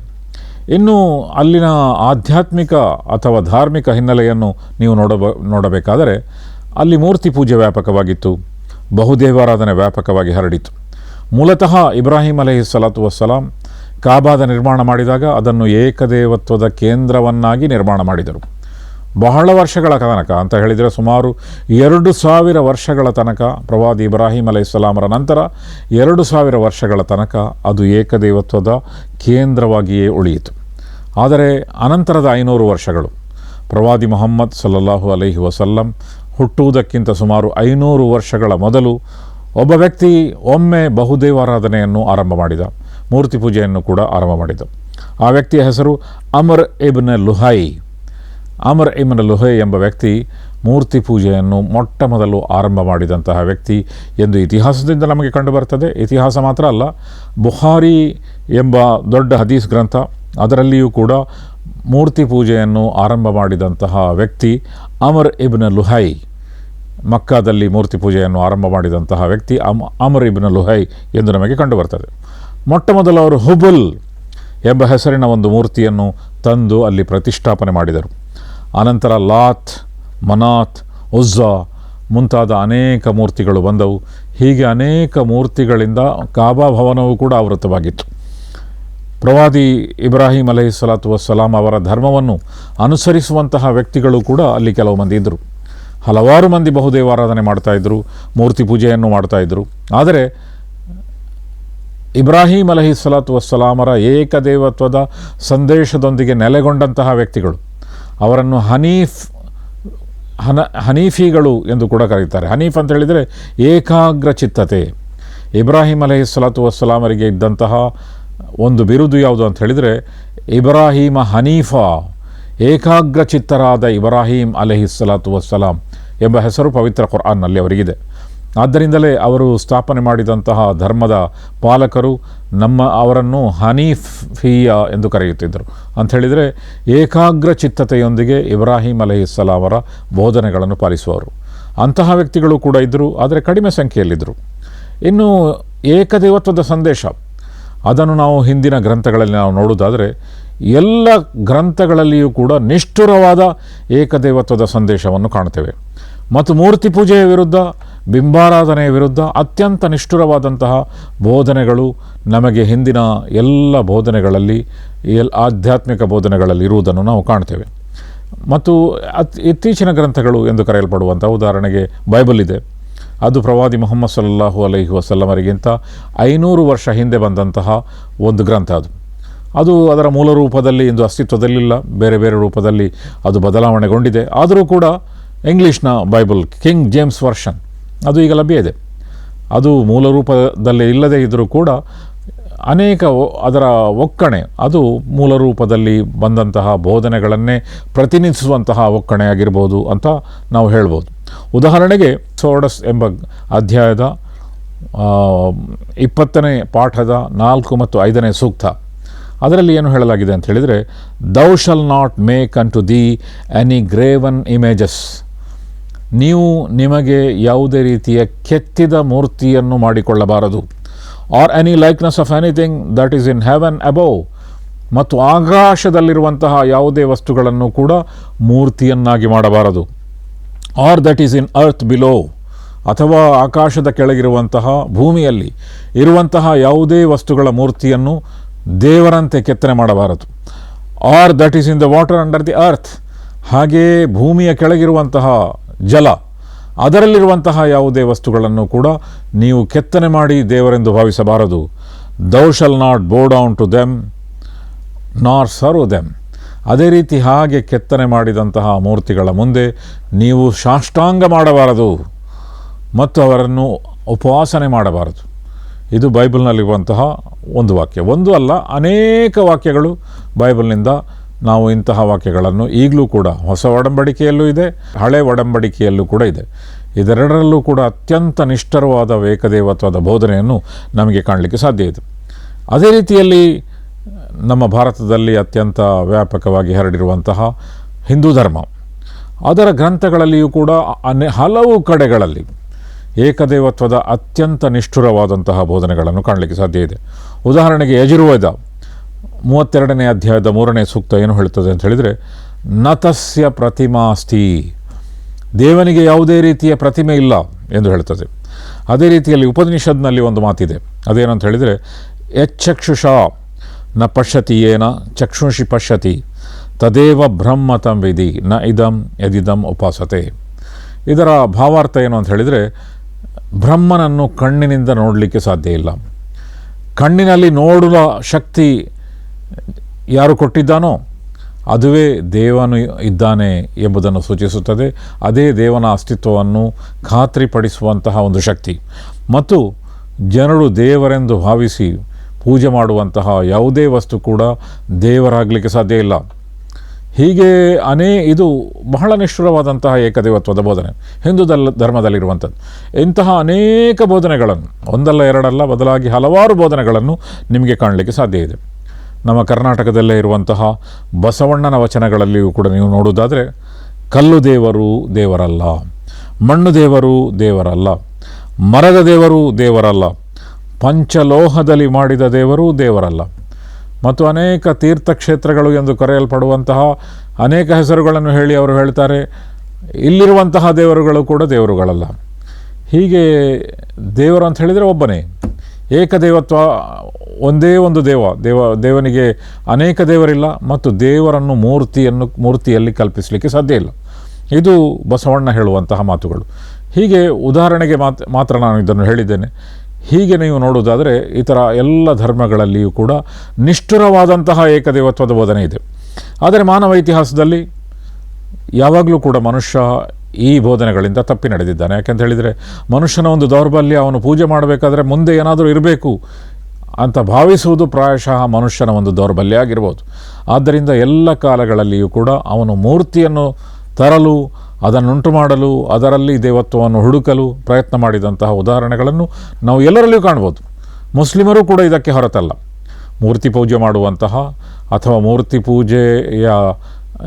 ಇನ್ನು ಅಲ್ಲಿನ ಆಧ್ಯಾತ್ಮಿಕ ಅಥವಾ ಧಾರ್ಮಿಕ ಹಿನ್ನೆಲೆಯನ್ನು ನೀವು ನೋಡಬ, ನೋಡಬೇಕಾದರೆ ಅಲ್ಲಿ ಮೂರ್ತಿ ಪೂಜೆ ವ್ಯಾಪಕವಾಗಿತ್ತು. ಬಹುದೇವಾರಾಧನೆ ವ್ಯಾಪಕವಾಗಿ ಹರಡಿತು ಮೂಲತಃ ಇಬ್ರಾಹಿಂ ಅಲಹಿ ಸಲಾತು ವಸ್ಸಲಾಂ ಕಾಬಾದ ನಿರ್ಮಾಣ ಮಾಡಿದಾಗ ಅದನ್ನು ಏಕದೇವತ್ವದ ಕೇಂದ್ರವನ್ನಾಗಿ ನಿರ್ಮಾಣ ಮಾಡಿದರು. ಬಹಳ ವರ್ಷಗಳ ತನಕ ಅಂತ ಹೇಳಿದರೆ ಸುಮಾರು ಎರಡು ಸಾವಿರ ವರ್ಷಗಳ ತನಕ ಪ್ರವಾದಿ ಇಬ್ರಾಹಿಂ ಅಲೈಹಿಸ್ಸಲಾಮರ ನಂತರ ಎರಡು ಸಾವಿರ ವರ್ಷಗಳ ತನಕ ಅದು ಏಕದೇವತ್ವದ ಕೇಂದ್ರವಾಗಿಯೇ ಉಳಿಯಿತು. ಆದರೆ ಅನಂತರದ ಐನೂರು ವರ್ಷಗಳು ಪ್ರವಾದಿ ಮೊಹಮ್ಮದ್ ಸಲ್ಲಲ್ಲಾಹು ಅಲೈಹಿ ವಸಲ್ಲಂ ಹುಟ್ಟುವುದಕ್ಕಿಂತ ಸುಮಾರು ಐನೂರು ವರ್ಷಗಳ ಮೊದಲು ಒಬ್ಬ ವ್ಯಕ್ತಿ ಒಮ್ಮೆ ಬಹುದೇವಾರಾಧನೆಯನ್ನು ಆರಂಭ ಮಾಡಿದ, ಮೂರ್ತಿ ಪೂಜೆಯನ್ನು ಕೂಡ ಆರಂಭ ಮಾಡಿದ. ಆ ವ್ಯಕ್ತಿಯ ಹೆಸರು ಅಮರ್ ಇಬ್ನ ಲುಹೈ. ಅಮರ್ ಇಮನ್ ಲುಹೈ ಎಂಬ ವ್ಯಕ್ತಿ ಮೂರ್ತಿ ಪೂಜೆಯನ್ನು ಮೊಟ್ಟ ಮೊದಲು ಆರಂಭ ಮಾಡಿದಂತಹ ವ್ಯಕ್ತಿ ಎಂದು ಇತಿಹಾಸದಿಂದ ನಮಗೆ ಕಂಡುಬರ್ತದೆ. ಇತಿಹಾಸ ಮಾತ್ರ ಅಲ್ಲ ಬುಹಾರಿ ಎಂಬ ದೊಡ್ಡ ಹದೀಸ್ ಗ್ರಂಥ, ಅದರಲ್ಲಿಯೂ ಕೂಡ ಮೂರ್ತಿ ಪೂಜೆಯನ್ನು ಆರಂಭ ಮಾಡಿದಂತಹ ವ್ಯಕ್ತಿ ಅಮರ್ ಇಬ್ನ ಲುಹೈ, ಮಕ್ಕಾದಲ್ಲಿ ಮೂರ್ತಿ ಪೂಜೆಯನ್ನು ಆರಂಭ ಮಾಡಿದಂತಹ ವ್ಯಕ್ತಿ ಅಮ್, ಅಮರ್ ಇಬ್ನ ಲುಹೈ ಎಂದು ನಮಗೆ ಕಂಡುಬರ್ತದೆ. ಮೊಟ್ಟ ಮೊದಲು ಅವರು ಹುಬುಲ್ ಎಂಬ ಹೆಸರಿನ ಒಂದು ಮೂರ್ತಿಯನ್ನು ತಂದು ಅಲ್ಲಿ ಪ್ರತಿಷ್ಠಾಪನೆ ಮಾಡಿದರು. ಅನಂತರ ಲಾತ್, ಮನಾತ್, ಉಜ್ಜಾ ಮುಂತಾದ ಅನೇಕ ಮೂರ್ತಿಗಳು ಬಂದವು. ಹೀಗೆ ಅನೇಕ ಮೂರ್ತಿಗಳಿಂದ ಕಾಬಾ ಭವನವು ಕೂಡ ಆವೃತವಾಗಿತ್ತು ಪ್ರವಾದಿ ಇಬ್ರಾಹಿಂ ಅಲಹಿ ಸಲಾತು ವಸ್ಸಲಾಂ ಅವರ ಧರ್ಮವನ್ನು ಅನುಸರಿಸುವಂತಹ ವ್ಯಕ್ತಿಗಳು ಕೂಡ ಅಲ್ಲಿ ಕೆಲವು ಮಂದಿ ಇದ್ದರು. ಹಲವಾರು ಮಂದಿ ಬಹುದೇವಾರಾಧನೆ ಮಾಡ್ತಾಯಿದ್ರು ಮೂರ್ತಿ ಪೂಜೆಯನ್ನು ಮಾಡ್ತಾಯಿದ್ರು ಆದರೆ ಇಬ್ರಾಹಿಂ ಅಲಹಿ ಸಲಾತು ವಸ್ಸಲಾಮರ ಏಕದೇವತ್ವದ ಸಂದೇಶದೊಂದಿಗೆ ನೆಲೆಗೊಂಡಂತಹ ವ್ಯಕ್ತಿಗಳು. ಅವರನ್ನು ಹನೀಫ್, ಹನ, ಹನೀಫಿಗಳು ಎಂದು ಕೂಡ ಕರೀತಾರೆ. ಹನೀಫ್ ಅಂತ ಹೇಳಿದರೆ ಏಕಾಗ್ರ ಚಿತ್ತತೆ. ಇಬ್ರಾಹಿಂ ಅಲಹಿ ಸಲಾತು ವಸ್ಸಲಾಮರಿಗೆ ಇದ್ದಂತಹ ಒಂದು ಬಿರುದು ಯಾವುದು ಅಂತ ಹೇಳಿದರೆ ಇಬ್ರಾಹಿಮ ಹನೀಫಾ, ಏಕಾಗ್ರ ಚಿತ್ತರಾದ ಇಬ್ರಾಹಿಂ ಅಲಹಿ ಸಲಾತು ವಸ್ಸಲಾಂ ಎಂಬ ಹೆಸರು ಪವಿತ್ರ ಕುರ್ಆನ್ನಲ್ಲಿ ಅವರಿಗಿದೆ. ಆದ್ದರಿಂದಲೇ ಅವರು ಸ್ಥಾಪನೆ ಮಾಡಿದಂತಹ ಧರ್ಮದ ಪಾಲಕರು ನಮ್ಮ ಅವರನ್ನು ಹನೀಫಿಯ ಎಂದು ಕರೆಯುತ್ತಿದ್ದರು. ಅಂಥೇಳಿದರೆ ಏಕಾಗ್ರ ಚಿತ್ತತೆಯೊಂದಿಗೆ ಇಬ್ರಾಹಿಂ ಅಲಹಿಸ್ಸಲಾಮರ ಬೋಧನೆಗಳನ್ನು ಪಾಲಿಸುವವರು. ಅಂತಹ ವ್ಯಕ್ತಿಗಳು ಕೂಡ ಇದ್ದರು, ಆದರೆ ಕಡಿಮೆ ಸಂಖ್ಯೆಯಲ್ಲಿದ್ದರು. ಇನ್ನು ಏಕದೇವತ್ವದ ಸಂದೇಶ, ಅದನ್ನು ನಾವು ಹಿಂದಿನ ಗ್ರಂಥಗಳಲ್ಲಿ ನಾವು ನೋಡುವುದಾದರೆ, ಎಲ್ಲ ಗ್ರಂಥಗಳಲ್ಲಿಯೂ ಕೂಡ ನಿಷ್ಠುರವಾದ ಏಕದೇವತ್ವದ ಸಂದೇಶವನ್ನು ಕಾಣ್ತೇವೆ ಮತ್ತು ಮೂರ್ತಿ ಪೂಜೆಯ ವಿರುದ್ಧ ಬಿಂಬಾರಾಧನೆಯ ವಿರುದ್ಧ ಅತ್ಯಂತ ನಿಷ್ಠುರವಾದಂತಹ ಬೋಧನೆಗಳು ನಮಗೆ ಹಿಂದಿನ ಎಲ್ಲ ಬೋಧನೆಗಳಲ್ಲಿ ಎಲ್ ಆಧ್ಯಾತ್ಮಿಕ ಬೋಧನೆಗಳಲ್ಲಿ ಇರುವುದನ್ನು ನಾವು ಕಾಣ್ತೇವೆ. ಮತ್ತು ಅತ್, ಇತ್ತೀಚಿನ ಗ್ರಂಥಗಳು ಎಂದು ಕರೆಯಲ್ಪಡುವಂಥ ಉದಾಹರಣೆಗೆ ಬೈಬಲ್ ಇದೆ. ಅದು ಪ್ರವಾದಿ ಮೊಹಮ್ಮದ್ ಸಲ್ಲಾಹು ಅಲೈಹಿ ವಸಲ್ಲಮರಿಗಿಂತ ಐನೂರು ವರ್ಷ ಹಿಂದೆ ಬಂದಂತಹ ಒಂದು ಗ್ರಂಥ ಅದು. ಅದು ಅದರ ಮೂಲ ರೂಪದಲ್ಲಿ ಇಂದು ಅಸ್ತಿತ್ವದಲ್ಲಿಲ್ಲ. ಬೇರೆ ಬೇರೆ ರೂಪದಲ್ಲಿ ಅದು ಬದಲಾವಣೆಗೊಂಡಿದೆ. ಆದರೂ ಕೂಡ ಇಂಗ್ಲೀಷ್ನ ಬೈಬಲ್, ಕಿಂಗ್ ಜೇಮ್ಸ್ ವರ್ಷನ್ ಅದು ಈಗ ಲಭ್ಯ ಇದೆ. ಅದು ಮೂಲ ರೂಪದಲ್ಲಿ ಇಲ್ಲದೇ ಇದ್ದರೂ ಕೂಡ ಅನೇಕ ಅದರ ಒಕ್ಕಣೆ, ಅದು ಮೂಲ ರೂಪದಲ್ಲಿ ಬಂದಂತಹ ಬೋಧನೆಗಳನ್ನೇ ಪ್ರತಿನಿಧಿಸುವಂತಹ ಒಕ್ಕಣೆ ಆಗಿರ್ಬೋದು ಅಂತ ನಾವು ಹೇಳ್ಬೋದು. ಉದಾಹರಣೆಗೆ ಸೋಡಸ್ ಎಂಬ ಅಧ್ಯಾಯದ ಇಪ್ಪತ್ತನೇ ಪಾಠದ ನಾಲ್ಕು ಮತ್ತು ಐದನೇ ಸೂಕ್ತ. ಅದರಲ್ಲಿ ಏನು ಹೇಳಲಾಗಿದೆ ಅಂತ ಹೇಳಿದರೆ thou shalt not make unto thee any graven images ನೀವು ನಿಮಗೆ ಯಾವುದೇ ರೀತಿಯ ಕೆತ್ತಿದ ಮೂರ್ತಿಯನ್ನು ಮಾಡಿಕೊಳ್ಳಬಾರದು. Or any likeness of anything that is in heaven above ಮತ್ತು ಆಕಾಶದಲ್ಲಿರುವಂತಹ ಯಾವುದೇ ವಸ್ತುಗಳನ್ನು ಕೂಡ ಮೂರ್ತಿಯನ್ನಾಗಿ ಮಾಡಬಾರದು. Or that is in earth below ಅಥವಾ ಆಕಾಶದ ಕೆಳಗಿರುವಂತಹ ಭೂಮಿಯಲ್ಲಿ ಇರುವಂತಹ ಯಾವುದೇ ವಸ್ತುಗಳ ಮೂರ್ತಿಯನ್ನು ದೇವರಂತೆ ಕೆತ್ತನೆ ಮಾಡಬಾರದು. Or that is in the water under the earth ಹಾಗೆಯೇ ಭೂಮಿಯ ಕೆಳಗಿರುವಂತಹ ಜಲ. ಅದರಲ್ಲಿರುವಂತಹ ಯಾವುದೇ ವಸ್ತುಗಳನ್ನು ಕೂಡ ನೀವು ಕೆತ್ತನೆ ಮಾಡಿ ದೇವರೆಂದು ಭಾವಿಸಬಾರದು. Thou shalt not bow down to them nor serve them ಅದೇ ರೀತಿ ಹಾಗೆ ಕೆತ್ತನೆ ಮಾಡಿದಂತಹ ಮೂರ್ತಿಗಳ ಮುಂದೆ ನೀವು ಸಾಷ್ಟಾಂಗ ಮಾಡಬಾರದು ಮತ್ತು ಅವರನ್ನು ಉಪವಾಸನೆ ಮಾಡಬಾರದು. ಇದು ಬೈಬಲ್ನಲ್ಲಿರುವಂತಹ ಒಂದು ವಾಕ್ಯ. ಒಂದು ಅಲ್ಲ, ಅನೇಕ ವಾಕ್ಯಗಳು ಬೈಬಲ್ನಿಂದ ನಾವು ಇಂತಹ ವಾಕ್ಯಗಳನ್ನು ಈಗಲೂ ಕೂಡ ಹೊಸ ಒಡಂಬಡಿಕೆಯಲ್ಲೂ ಇದೆ, ಹಳೆ ಒಡಂಬಡಿಕೆಯಲ್ಲೂ ಕೂಡ ಇದೆ. ಇದೆರಡರಲ್ಲೂ ಕೂಡ ಅತ್ಯಂತ ನಿಷ್ಠರವಾದ ಏಕದೇವತ್ವದ ಬೋಧನೆಯನ್ನು ನಮಗೆ ಕಾಣಲಿಕ್ಕೆ ಸಾಧ್ಯ ಇದೆ. ಅದೇ ರೀತಿಯಲ್ಲಿ ನಮ್ಮ ಭಾರತದಲ್ಲಿ ಅತ್ಯಂತ ವ್ಯಾಪಕವಾಗಿ ಹರಡಿರುವಂತಹ ಹಿಂದೂ ಧರ್ಮ. ಅದರ ಗ್ರಂಥಗಳಲ್ಲಿಯೂ ಕೂಡ ಅನೆ ಹಲವು ಕಡೆಗಳಲ್ಲಿ ಏಕದೇವತ್ವದ ಅತ್ಯಂತ ನಿಷ್ಠುರವಾದಂತಹ ಬೋಧನೆಗಳನ್ನು ಕಾಣಲಿಕ್ಕೆ ಸಾಧ್ಯ ಇದೆ. ಉದಾಹರಣೆಗೆ ಯಜುರ್ವೇದ. ಮೂವತ್ತೆರಡನೇ ಅಧ್ಯಾಯದ ಮೂರನೇ ಸೂಕ್ತ ಏನು ಹೇಳುತ್ತದೆ ಅಂತ ಹೇಳಿದರೆ, ನತಸ್ಯ ಪ್ರತಿಮಾಸ್ತಿ. ದೇವನಿಗೆ ಯಾವುದೇ ರೀತಿಯ ಪ್ರತಿಮೆ ಇಲ್ಲ ಎಂದು ಹೇಳ್ತದೆ ಅದೇ ರೀತಿಯಲ್ಲಿ ಉಪನಿಷದ್ನಲ್ಲಿ ಒಂದು ಮಾತಿದೆ. ಅದೇನಂತ ಹೇಳಿದರೆ ಎಚ್ಚಕ್ಷುಷ ನ ಪಶ್ಯತಿ ಏನ, ಚಕ್ಷುಷಿ ಪಶ್ಯತಿ, ತದೇವ ಬ್ರಹ್ಮ ತಂ ವಿಧಿ, ನ ಇದಂ ಯದಿದಂ ಉಪಾಸತೆ. ಇದರ ಭಾವಾರ್ಥ ಏನು ಅಂತ ಹೇಳಿದರೆ, ಬ್ರಹ್ಮನನ್ನು ಕಣ್ಣಿನಿಂದ ನೋಡಲಿಕ್ಕೆ ಸಾಧ್ಯ ಇಲ್ಲ. ಕಣ್ಣಿನಲ್ಲಿ ನೋಡುವ ಶಕ್ತಿ ಯಾರು ಕೊಟ್ಟಿದ್ದಾನೋ ಅದುವೇ ದೇವನು ಇದ್ದಾನೆ ಎಂಬುದನ್ನು ಸೂಚಿಸುತ್ತದೆ. ಅದೇ ದೇವನ ಅಸ್ತಿತ್ವವನ್ನು ಖಾತ್ರಿಪಡಿಸುವಂತಹ ಒಂದು ಶಕ್ತಿ. ಮತ್ತು ಜನರು ದೇವರೆಂದು ಭಾವಿಸಿ ಪೂಜೆ ಮಾಡುವಂತಹ ಯಾವುದೇ ವಸ್ತು ಕೂಡ ದೇವರಾಗಲಿಕ್ಕೆ ಸಾಧ್ಯ ಇಲ್ಲ. ಹೀಗೆ ಅನೇ ಇದು ಬಹಳ ನಿಷ್ಠುರವಾದಂತಹ ಏಕದೇವತ್ವದ ಬೋಧನೆ. ಹಿಂದೂ ದಲ್ ಧರ್ಮದಲ್ಲಿರುವಂಥದ್ದು. ಇಂತಹ ಅನೇಕ ಬೋಧನೆಗಳನ್ನು, ಒಂದಲ್ಲ ಎರಡಲ್ಲ, ಬದಲಾಗಿ ಹಲವಾರು ಬೋಧನೆಗಳನ್ನು ನಿಮಗೆ ಕಾಣಲಿಕ್ಕೆ ಸಾಧ್ಯ ಇದೆ. ನಮ್ಮ ಕರ್ನಾಟಕದಲ್ಲೇ ಇರುವಂತಹ ಬಸವಣ್ಣನ ವಚನಗಳಲ್ಲಿಯೂ ಕೂಡ ನೀವು ನೋಡುವುದಾದರೆ, ಕಲ್ಲು ದೇವರು ದೇವರಲ್ಲ, ಮಣ್ಣು ದೇವರು ದೇವರಲ್ಲ, ಮರದ ದೇವರು ದೇವರಲ್ಲ, ಪಂಚಲೋಹದಲ್ಲಿ ಮಾಡಿದ ದೇವರು ದೇವರಲ್ಲ. ಮತ್ತು ಅನೇಕ ತೀರ್ಥಕ್ಷೇತ್ರಗಳು ಎಂದು ಕರೆಯಲ್ಪಡುವಂತಹ ಅನೇಕ ಹೆಸರುಗಳನ್ನು ಹೇಳಿ ಅವರು ಹೇಳ್ತಾರೆ, ಇಲ್ಲಿರುವಂತಹ ದೇವರುಗಳು ಕೂಡ ದೇವರುಗಳಲ್ಲ. ಹೀಗೆ ದೇವರು ಅಂತ ಹೇಳಿದರೆ ಒಬ್ಬನೇ. ಏಕದೇವತ್ವ, ಒಂದೇ ಒಂದು ದೇವ. ದೇವ, ದೇವನಿಗೆ ಅನೇಕ ದೇವರಿಲ್ಲ ಮತ್ತು ದೇವರನ್ನು ಮೂರ್ತಿಯನ್ನು, ಮೂರ್ತಿಯಲ್ಲಿ ಕಲ್ಪಿಸಲಿಕ್ಕೆ ಸಾಧ್ಯ ಇಲ್ಲ. ಇದು ಬಸವಣ್ಣ ಹೇಳುವಂತಹ ಮಾತುಗಳು. ಹೀಗೆ ಉದಾಹರಣೆಗೆ ಮಾತ್, ಮಾತ್ರ ನಾನು ಇದನ್ನು ಹೇಳಿದ್ದೇನೆ. ಹೀಗೆ ನೀವು ನೋಡುವುದಾದರೆ ಇತರ ಎಲ್ಲ ಧರ್ಮಗಳಲ್ಲಿಯೂ ಕೂಡ ನಿಷ್ಠುರವಾದಂತಹ ಏಕದೇವತ್ವದ ಬೋಧನೆ ಇದೆ. ಆದರೆ ಮಾನವ ಇತಿಹಾಸದಲ್ಲಿ ಯಾವಾಗಲೂ ಕೂಡ ಮನುಷ್ಯ ಈ ಬೋಧನೆಗಳಿಂದ ತಪ್ಪಿ ನಡೆದಿದ್ದಾನೆ. ಯಾಕೆಂತ ಹೇಳಿದರೆ, ಮನುಷ್ಯನ ಒಂದು ದೌರ್ಬಲ್ಯ, ಅವನು ಪೂಜೆ ಮಾಡಬೇಕಾದ್ರೆ ಮುಂದೆ ಏನಾದರೂ ಇರಬೇಕು ಅಂತ ಭಾವಿಸುವುದು ಪ್ರಾಯಶಃ ಮನುಷ್ಯನ ಒಂದು ದೌರ್ಬಲ್ಯ ಆಗಿರ್ಬೋದು. ಆದ್ದರಿಂದ ಎಲ್ಲ ಕಾಲಗಳಲ್ಲಿಯೂ ಕೂಡ ಅವನು ಮೂರ್ತಿಯನ್ನು ತರಲು, ಅದನ್ನುಂಟು ಮಾಡಲು, ಅದರಲ್ಲಿ ದೇವತ್ವವನ್ನು ಹುಡುಕಲು ಪ್ರಯತ್ನ ಮಾಡಿದಂತಹ ಉದಾಹರಣೆಗಳನ್ನು ನಾವು ಎಲ್ಲರಲ್ಲಿಯೂ ಕಾಣ್ಬೋದು. ಮುಸ್ಲಿಮರು ಕೂಡ ಇದಕ್ಕೆ ಹೊರತಲ್ಲ. ಮೂರ್ತಿ ಪೂಜೆ ಮಾಡುವಂತಹ ಅಥವಾ ಮೂರ್ತಿ ಪೂಜೆಯ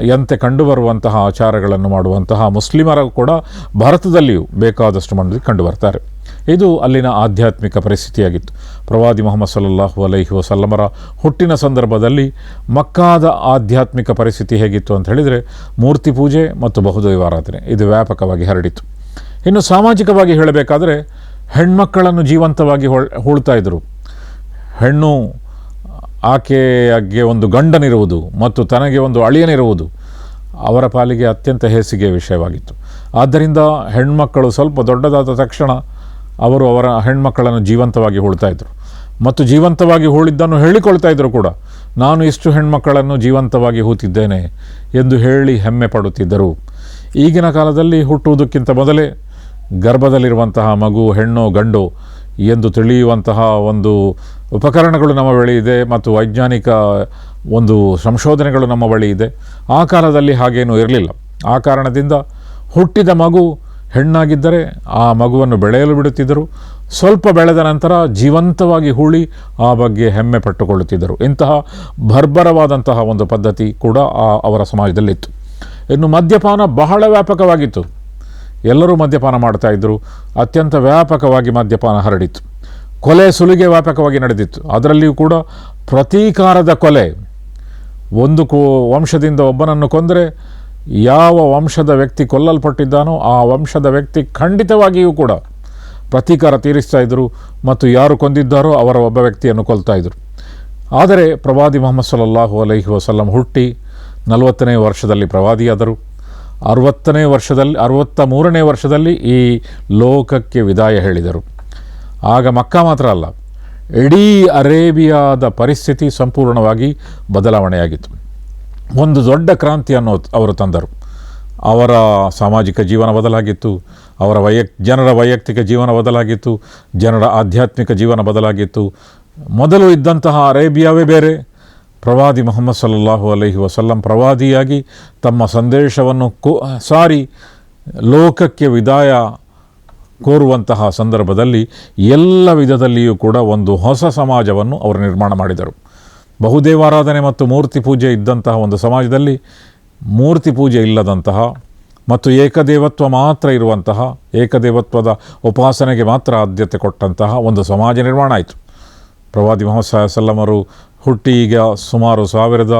ಯಂತೆ ಕಂಡುಬರುವಂತಹ ಆಚಾರಗಳನ್ನು ಮಾಡುವಂತಹ ಮುಸ್ಲಿಮರು ಕೂಡ ಭಾರತದಲ್ಲಿಯೂ ಬೇಕಾದಷ್ಟು ಮಂದಿ ಕಂಡುಬರ್ತಾರೆ. ಇದು ಅಲ್ಲಿನ ಆಧ್ಯಾತ್ಮಿಕ ಪರಿಸ್ಥಿತಿಯಾಗಿತ್ತು. ಪ್ರವಾದಿ ಮೊಹಮ್ಮದ್ ಸಲ್ಲಲ್ಲಾಹು ಅಲೈಹಿ ವಸಲ್ಲಮರ ಹುಟ್ಟಿನ ಸಂದರ್ಭದಲ್ಲಿ ಮಕ್ಕಾದ ಆಧ್ಯಾತ್ಮಿಕ ಪರಿಸ್ಥಿತಿ ಹೇಗಿತ್ತು ಅಂತ ಹೇಳಿದರೆ ಮೂರ್ತಿ ಪೂಜೆ ಮತ್ತು ಬಹುದೈವಾರಾಧನೆ. ಇದು ವ್ಯಾಪಕವಾಗಿ ಹರಡಿತು. ಇನ್ನು ಸಾಮಾಜಿಕವಾಗಿ ಹೇಳಬೇಕಾದರೆ ಹೆಣ್ಮಕ್ಕಳನ್ನು ಜೀವಂತವಾಗಿ ಹೊಳ್ ಇದ್ದರು ಹೆಣ್ಣು ಆಕೆಗೆ ಒಂದು ಗಂಡನಿರುವುದು ಮತ್ತು ತನಗೆ ಒಂದು ಅಳಿಯನಿರುವುದು ಅವರ ಪಾಲಿಗೆ ಅತ್ಯಂತ ಹೇಸಿಗೆಯ ವಿಷಯವಾಗಿತ್ತು. ಆದ್ದರಿಂದ ಹೆಣ್ಮಕ್ಕಳು ಸ್ವಲ್ಪ ದೊಡ್ಡದಾದ ತಕ್ಷಣ ಅವರು ಅವರ ಹೆಣ್ಮಕ್ಕಳನ್ನು ಜೀವಂತವಾಗಿ ಇದ್ದರು ಮತ್ತು ಜೀವಂತವಾಗಿ ಹೂಳಿದ್ದನ್ನು ಹೇಳಿಕೊಳ್ತಾ ಇದ್ದರು ಕೂಡ, ನಾನು ಇಷ್ಟು ಹೆಣ್ಮಕ್ಕಳನ್ನು ಜೀವಂತವಾಗಿ ಹೂತಿದ್ದೇನೆ ಎಂದು ಹೇಳಿ ಹೆಮ್ಮೆ ಪಡುತ್ತಿದ್ದರು. ಈಗಿನ ಕಾಲದಲ್ಲಿ ಹುಟ್ಟುವುದಕ್ಕಿಂತ ಮೊದಲೇ ಗರ್ಭದಲ್ಲಿರುವಂತಹ ಮಗು, ಹೆಣ್ಣು, ಗಂಡು ಎಂದು ತಿಳಿಯುವಂತಹ ಒಂದು ಉಪಕರಣಗಳು ನಮ್ಮ ಬಳಿ ಇದೆ ಮತ್ತು ವೈಜ್ಞಾನಿಕ ಒಂದು ಸಂಶೋಧನೆಗಳು ನಮ್ಮ ಬಳಿ ಇದೆ. ಆ ಕಾಲದಲ್ಲಿ ಹಾಗೇನೂ ಇರಲಿಲ್ಲ. ಆ ಕಾರಣದಿಂದ ಹುಟ್ಟಿದ ಮಗು ಹೆಣ್ಣಾಗಿದ್ದರೆ ಆ ಮಗುವನ್ನು ಬೆಳೆಯಲು ಬಿಡುತ್ತಿದ್ದರು. ಸ್ವಲ್ಪ ಬೆಳೆದ ನಂತರ ಜೀವಂತವಾಗಿ ಹೂಳಿ ಆ ಬಗ್ಗೆ ಹೆಮ್ಮೆ ಪಟ್ಟುಕೊಳ್ಳುತ್ತಿದ್ದರು. ಇಂತಹ ಭರ್ಬರವಾದಂತಹ ಒಂದು ಪದ್ಧತಿ ಕೂಡ ಆ ಅವರ ಸಮಾಜದಲ್ಲಿತ್ತು. ಇನ್ನು ಮದ್ಯಪಾನ ಬಹಳ ವ್ಯಾಪಕವಾಗಿತ್ತು. ಎಲ್ಲರೂ ಮದ್ಯಪಾನ ಮಾಡ್ತಾ ಇದ್ದರು ಅತ್ಯಂತ ವ್ಯಾಪಕವಾಗಿ ಮದ್ಯಪಾನ ಹರಡಿತ್ತು. ಕೊಲೆ ಸುಲಿಗೆ ವ್ಯಾಪಕವಾಗಿ ನಡೆದಿತ್ತು. ಅದರಲ್ಲಿಯೂ ಕೂಡ ಪ್ರತೀಕಾರದ ಕೊಲೆ. ಒಂದು ಕೋ ವಂಶದಿಂದ ಒಬ್ಬನನ್ನು ಕೊಂದರೆ ಯಾವ ವಂಶದ ವ್ಯಕ್ತಿ ಕೊಲ್ಲಲ್ಪಟ್ಟಿದ್ದಾನೋ ಆ ವಂಶದ ವ್ಯಕ್ತಿ ಖಂಡಿತವಾಗಿಯೂ ಕೂಡ ಪ್ರತೀಕಾರ ತೀರಿಸ್ತಾ ಇದ್ದರು ಮತ್ತು ಯಾರು ಕೊಂದಿದ್ದಾರೋ ಅವರ ಒಬ್ಬ ವ್ಯಕ್ತಿಯನ್ನು ಕೊಲ್ತಾ ಇದ್ದರು ಆದರೆ ಪ್ರವಾದಿ ಮೊಹಮ್ಮದ್ ಸಲ್ಲಲ್ಲಾಹು ಅಲೈಹಿ ವಸಲ್ಲಂ ಹುಟ್ಟಿ ನಲವತ್ತನೇ ವರ್ಷದಲ್ಲಿ ಪ್ರವಾದಿಯಾದರು. ಅರವತ್ತನೇ ವರ್ಷದಲ್ಲಿ ಅರವತ್ತ ಮೂರನೇ ವರ್ಷದಲ್ಲಿ ಈ ಲೋಕಕ್ಕೆ ವಿದಾಯ ಹೇಳಿದರು. ಆಗ ಮಕ್ಕ ಮಾತ್ರ ಅಲ್ಲ, ಇಡೀ ಅರೇಬಿಯಾದ ಪರಿಸ್ಥಿತಿ ಸಂಪೂರ್ಣವಾಗಿ ಬದಲಾವಣೆಯಾಗಿತ್ತು. ಒಂದು ದೊಡ್ಡ ಕ್ರಾಂತಿ ಅನ್ನೋ ಅವರು ತಂದರು. ಅವರ ಸಾಮಾಜಿಕ ಜೀವನ ಬದಲಾಗಿತ್ತು, ಅವರ ವೈಯಕ್, ಜನರ ವೈಯಕ್ತಿಕ ಜೀವನ ಬದಲಾಗಿತ್ತು, ಜನರ ಆಧ್ಯಾತ್ಮಿಕ ಜೀವನ ಬದಲಾಗಿತ್ತು. ಮೊದಲು ಇದ್ದಂತಹ ಅರೇಬಿಯಾವೇ ಬೇರೆ ಪ್ರವಾದಿ ಮೊಹಮ್ಮದ್ ಸಲ್ಲಲ್ಲಾಹು ಅಲೈಹಿ ವಸಲ್ಲಂ ಪ್ರವಾದಿಯಾಗಿ ತಮ್ಮ ಸಂದೇಶವನ್ನು ಕೋ ಸಾರಿ ಲೋಕಕ್ಕೆ ವಿದಾಯ ಕೋರುವಂತಹ ಸಂದರ್ಭದಲ್ಲಿ ಎಲ್ಲ ವಿಧದಲ್ಲಿಯೂ ಕೂಡ ಒಂದು ಹೊಸ ಸಮಾಜವನ್ನು ಅವರು ನಿರ್ಮಾಣ ಮಾಡಿದರು. ಬಹುದೇವಾರಾಧನೆ ಮತ್ತು ಮೂರ್ತಿ ಪೂಜೆ ಇದ್ದಂತಹ ಒಂದು ಸಮಾಜದಲ್ಲಿ ಮೂರ್ತಿ ಪೂಜೆ ಇಲ್ಲದಂತಹ ಮತ್ತು ಏಕದೇವತ್ವ ಮಾತ್ರ ಇರುವಂತಹ, ಏಕದೇವತ್ವದ ಉಪಾಸನೆಗೆ ಮಾತ್ರ ಆದ್ಯತೆ ಕೊಟ್ಟಂತಹ ಒಂದು ಸಮಾಜ ನಿರ್ಮಾಣ ಆಯಿತು. ಪ್ರವಾದಿ ಮೊಹಮ್ಮದ್ ಸಾಹಸಲ್ಲಮರು ಹುಟ್ಟಿ ಈಗ ಸುಮಾರು ಸಾವಿರದ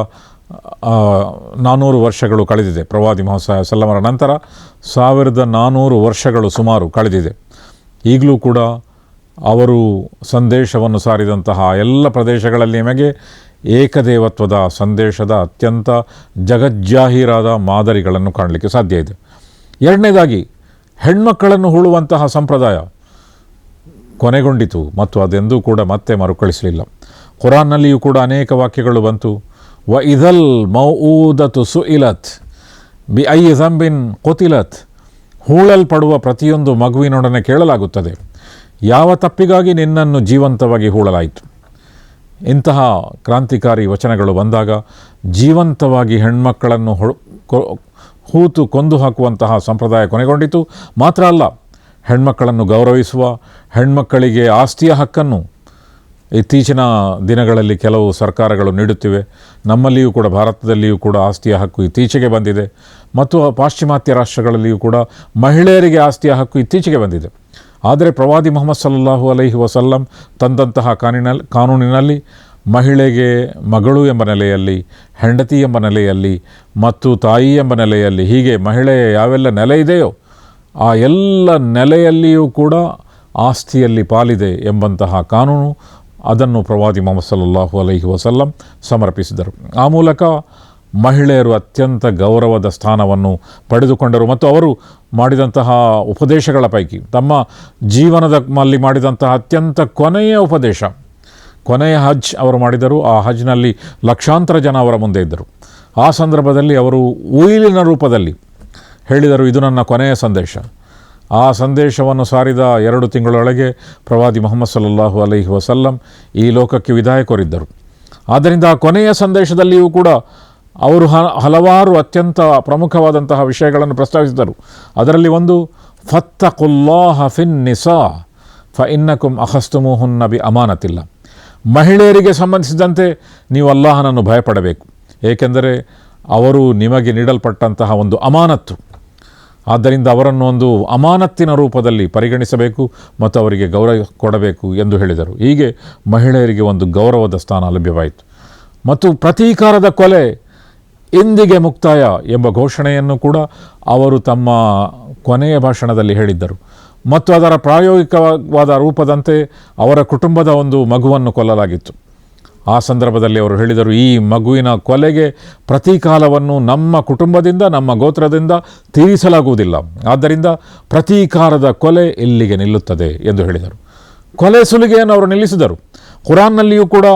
ನಾನ್ನೂರು ವರ್ಷಗಳು ಕಳೆದಿದೆ. ಪ್ರವಾದಿ ಮಹಾಸಾಯ ಸಲ್ಲಮರ ನಂತರ ಸಾವಿರದ ನಾನ್ನೂರು ವರ್ಷಗಳು ಸುಮಾರು ಕಳೆದಿದೆ. ಈಗಲೂ ಕೂಡ ಅವರು ಸಂದೇಶವನ್ನು ಸಾರಿದಂತಹ ಎಲ್ಲ ಪ್ರದೇಶಗಳಲ್ಲಿ ನಿಮಗೆ ಏಕದೇವತ್ವದ ಸಂದೇಶದ ಅತ್ಯಂತ ಜಗಜ್ಜಾಹೀರಾದ ಮಾದರಿಗಳನ್ನು ಕಾಣಲಿಕ್ಕೆ ಸಾಧ್ಯ ಇದೆ. ಎರಡನೇದಾಗಿ, ಹೆಣ್ಮಕ್ಕಳನ್ನು ಹೂಳುವಂತಹ ಸಂಪ್ರದಾಯ ಕೊನೆಗೊಂಡಿತು ಮತ್ತು ಅದೆಂದೂ ಕೂಡ ಮತ್ತೆ ಮರುಕಳಿಸಲಿಲ್ಲ. ಕುರಾನ್ನಲ್ಲಿಯೂ ಕೂಡ ಅನೇಕ ವಾಕ್ಯಗಳು ಬಂತು. ವ ಇದಲ್ ಸು ಸುಇಲತ್. B I ಜಂಬಿನ್ ಕೊತಿಲತ್. ಹೂಳಲ್ಪಡುವ ಪ್ರತಿಯೊಂದು ಮಗುವಿನೊಡನೆ ಕೇಳಲಾಗುತ್ತದೆ. ಯಾವ ತಪ್ಪಿಗಾಗಿ ನಿನ್ನನ್ನು ಜೀವಂತವಾಗಿ ಹೂಳಲಾಯಿತು? ಇಂತಹ ಕ್ರಾಂತಿಕಾರಿ ವಚನಗಳು ಬಂದಾಗ ಜೀವಂತವಾಗಿ ಹೆಣ್ಮಕ್ಕಳನ್ನು ಹೂತು ಕೊಂದು ಹಾಕುವಂತಹ ಸಂಪ್ರದಾಯ ಕೊನೆಗೊಂಡಿತು. ಮಾತ್ರ ಅಲ್ಲ, ಹೆಣ್ಮಕ್ಕಳನ್ನು ಗೌರವಿಸುವ, ಹೆಣ್ಮಕ್ಕಳಿಗೆ ಆಸ್ತಿಯ ಹಕ್ಕನ್ನು ಇತ್ತೀಚಿನ ದಿನಗಳಲ್ಲಿ ಕೆಲವು ಸರ್ಕಾರಗಳು ನೀಡುತ್ತಿವೆ. ನಮ್ಮಲ್ಲಿಯೂ ಕೂಡ, ಭಾರತದಲ್ಲಿಯೂ ಕೂಡ ಆಸ್ತಿಯ ಹಕ್ಕು ಇತ್ತೀಚೆಗೆ ಬಂದಿದೆ. ಮತ್ತು ಪಾಶ್ಚಿಮಾತ್ಯ ರಾಷ್ಟ್ರಗಳಲ್ಲಿಯೂ ಕೂಡ ಮಹಿಳೆಯರಿಗೆ ಆಸ್ತಿಯ ಹಕ್ಕು ಇತ್ತೀಚೆಗೆ ಬಂದಿದೆ. ಆದರೆ ಪ್ರವಾದಿ ಮೊಹಮ್ಮದ್ ಸಲ್ಲಲ್ಲಾಹು ಅಲೈಹಿ ವಸಲ್ಲಂ ತಂದಂತಹ ಕಾನೂನಲ್ಲಿ ಕಾನೂನಿನಲ್ಲಿ ಮಹಿಳೆಗೆ ಮಗಳು ಎಂಬ ನೆಲೆಯಲ್ಲಿ, ಹೆಂಡತಿ ಎಂಬ ನೆಲೆಯಲ್ಲಿ ಮತ್ತು ತಾಯಿ ಎಂಬ ನೆಲೆಯಲ್ಲಿ ಹೀಗೆ ಮಹಿಳೆಯ ಯಾವೆಲ್ಲ ನೆಲೆ ಇದೆಯೋ ಆ ಎಲ್ಲ ನೆಲೆಯಲ್ಲಿಯೂ ಕೂಡ ಆಸ್ತಿಯಲ್ಲಿ ಪಾಲಿದೆ ಎಂಬಂತಹ ಕಾನೂನು ಅದನ್ನು ಪ್ರವಾದಿ ಮೊಹಮ್ಮದ್ ಸಲ್ಲಲ್ಲಾಹು ಅಲೈಹಿ ವಸಲ್ಲಂ ಸಮರ್ಪಿಸಿದರು. ಆ ಮೂಲಕ ಮಹಿಳೆಯರು ಅತ್ಯಂತ ಗೌರವದ ಸ್ಥಾನವನ್ನು ಪಡೆದುಕೊಂಡರು ಮತ್ತು ಅವರು ಮಾಡಿದಂತಹ ಉಪದೇಶಗಳ ಪೈಕಿ ತಮ್ಮ ಜೀವನದ ಮಲ್ಲಿ ಮಾಡಿದಂತಹ ಅತ್ಯಂತ ಕೊನೆಯ ಉಪದೇಶ, ಕೊನೆಯ ಹಜ್ ಅವರು ಮಾಡಿದರು. ಆ ಹಜ್ನಲ್ಲಿ ಲಕ್ಷಾಂತರ ಜನ ಅವರ ಮುಂದೆ ಇದ್ದರು. ಆ ಸಂದರ್ಭದಲ್ಲಿ ಅವರು ಉಯಿಲಿನ ರೂಪದಲ್ಲಿ ಹೇಳಿದರು, ಇದು ನನ್ನ ಕೊನೆಯ ಸಂದೇಶ. ಆ ಸಂದೇಶವನ್ನು ಸಾರಿದ ಎರಡು ತಿಂಗಳೊಳಗೆ ಪ್ರವಾದಿ ಮೊಹಮ್ಮದ್ ಸಲ್ಲಲ್ಲಾಹು ಅಲೈಹಿ ವಸಲ್ಲಂ ಈ ಲೋಕಕ್ಕೆ ವಿದಾಯ ಕೋರಿದ್ದರು. ಆದ್ದರಿಂದ ಆ ಕೊನೆಯ ಸಂದೇಶದಲ್ಲಿಯೂ ಕೂಡ ಅವರು ಹಲವಾರು ಅತ್ಯಂತ ಪ್ರಮುಖವಾದಂತಹ ವಿಷಯಗಳನ್ನು ಪ್ರಸ್ತಾವಿಸಿದರು ಅದರಲ್ಲಿ ಒಂದು, ಫತ್ತಕುಲ್ಲಾಹ ಫಿನ್ ನಿಸಾ ಫ ಇನ್ನಕುಂ ಅಹಸ್ತುಮುಹುನ್ ನಬಿ ಅಮಾನತಿಲ್ಲ ಮಹಿಳೆಯರಿಗೆ ಸಂಬಂಧಿಸಿದಂತೆ ನೀವು ಅಲ್ಲಾಹನನ್ನು ಭಯಪಡಬೇಕು. ಏಕೆಂದರೆ ಅವರು ನಿಮಗೆ ನೀಡಲ್ಪಟ್ಟಂತಹ ಒಂದು ಅಮಾನತ್ತು. ಆದ್ದರಿಂದ ಅವರನ್ನು ಒಂದು ಅಮಾನತ್ತಿನ ರೂಪದಲ್ಲಿ ಪರಿಗಣಿಸಬೇಕು ಮತ್ತು ಅವರಿಗೆ ಗೌರವ ಕೊಡಬೇಕು ಎಂದು ಹೇಳಿದರು. ಹೀಗೆ ಮಹಿಳೆಯರಿಗೆ ಒಂದು ಗೌರವದ ಸ್ಥಾನ ಲಭ್ಯವಾಯಿತು. ಮತ್ತು ಪ್ರತೀಕಾರದ ಕೊಲೆ ಇಂದಿಗೆ ಮುಕ್ತಾಯ ಎಂಬ ಘೋಷಣೆಯನ್ನು ಕೂಡ ಅವರು ತಮ್ಮ ಕೊನೆಯ ಭಾಷಣದಲ್ಲಿ ಹೇಳಿದ್ದರು. ಮತ್ತು ಅದರ ಪ್ರಾಯೋಗಿಕವಾದ ರೂಪದಂತೆ ಅವರ ಕುಟುಂಬದ ಒಂದು ಮಗುವನ್ನು ಕೊಲ್ಲಲಾಗಿತ್ತು. ಆ ಸಂದರ್ಭದಲ್ಲಿ ಅವರು ಹೇಳಿದರು, ಈ ಮಗುವಿನ ಕೊಲೆಗೆ ಪ್ರತೀಕಾಲವನ್ನು ನಮ್ಮ ಕುಟುಂಬದಿಂದ, ನಮ್ಮ ಗೋತ್ರದಿಂದ ತೀರಿಸಲಾಗುವುದಿಲ್ಲ. ಆದ್ದರಿಂದ ಪ್ರತೀಕಾರದ ಕೊಲೆ ಇಲ್ಲಿಗೆ ನಿಲ್ಲುತ್ತದೆ ಎಂದು ಹೇಳಿದರು. ಕೊಲೆ ಸುಲಿಗೆಯನ್ನು ಅವರು ನಿಲ್ಲಿಸಿದರು. ಕುರಾನ್ನಲ್ಲಿಯೂ ಕೂಡ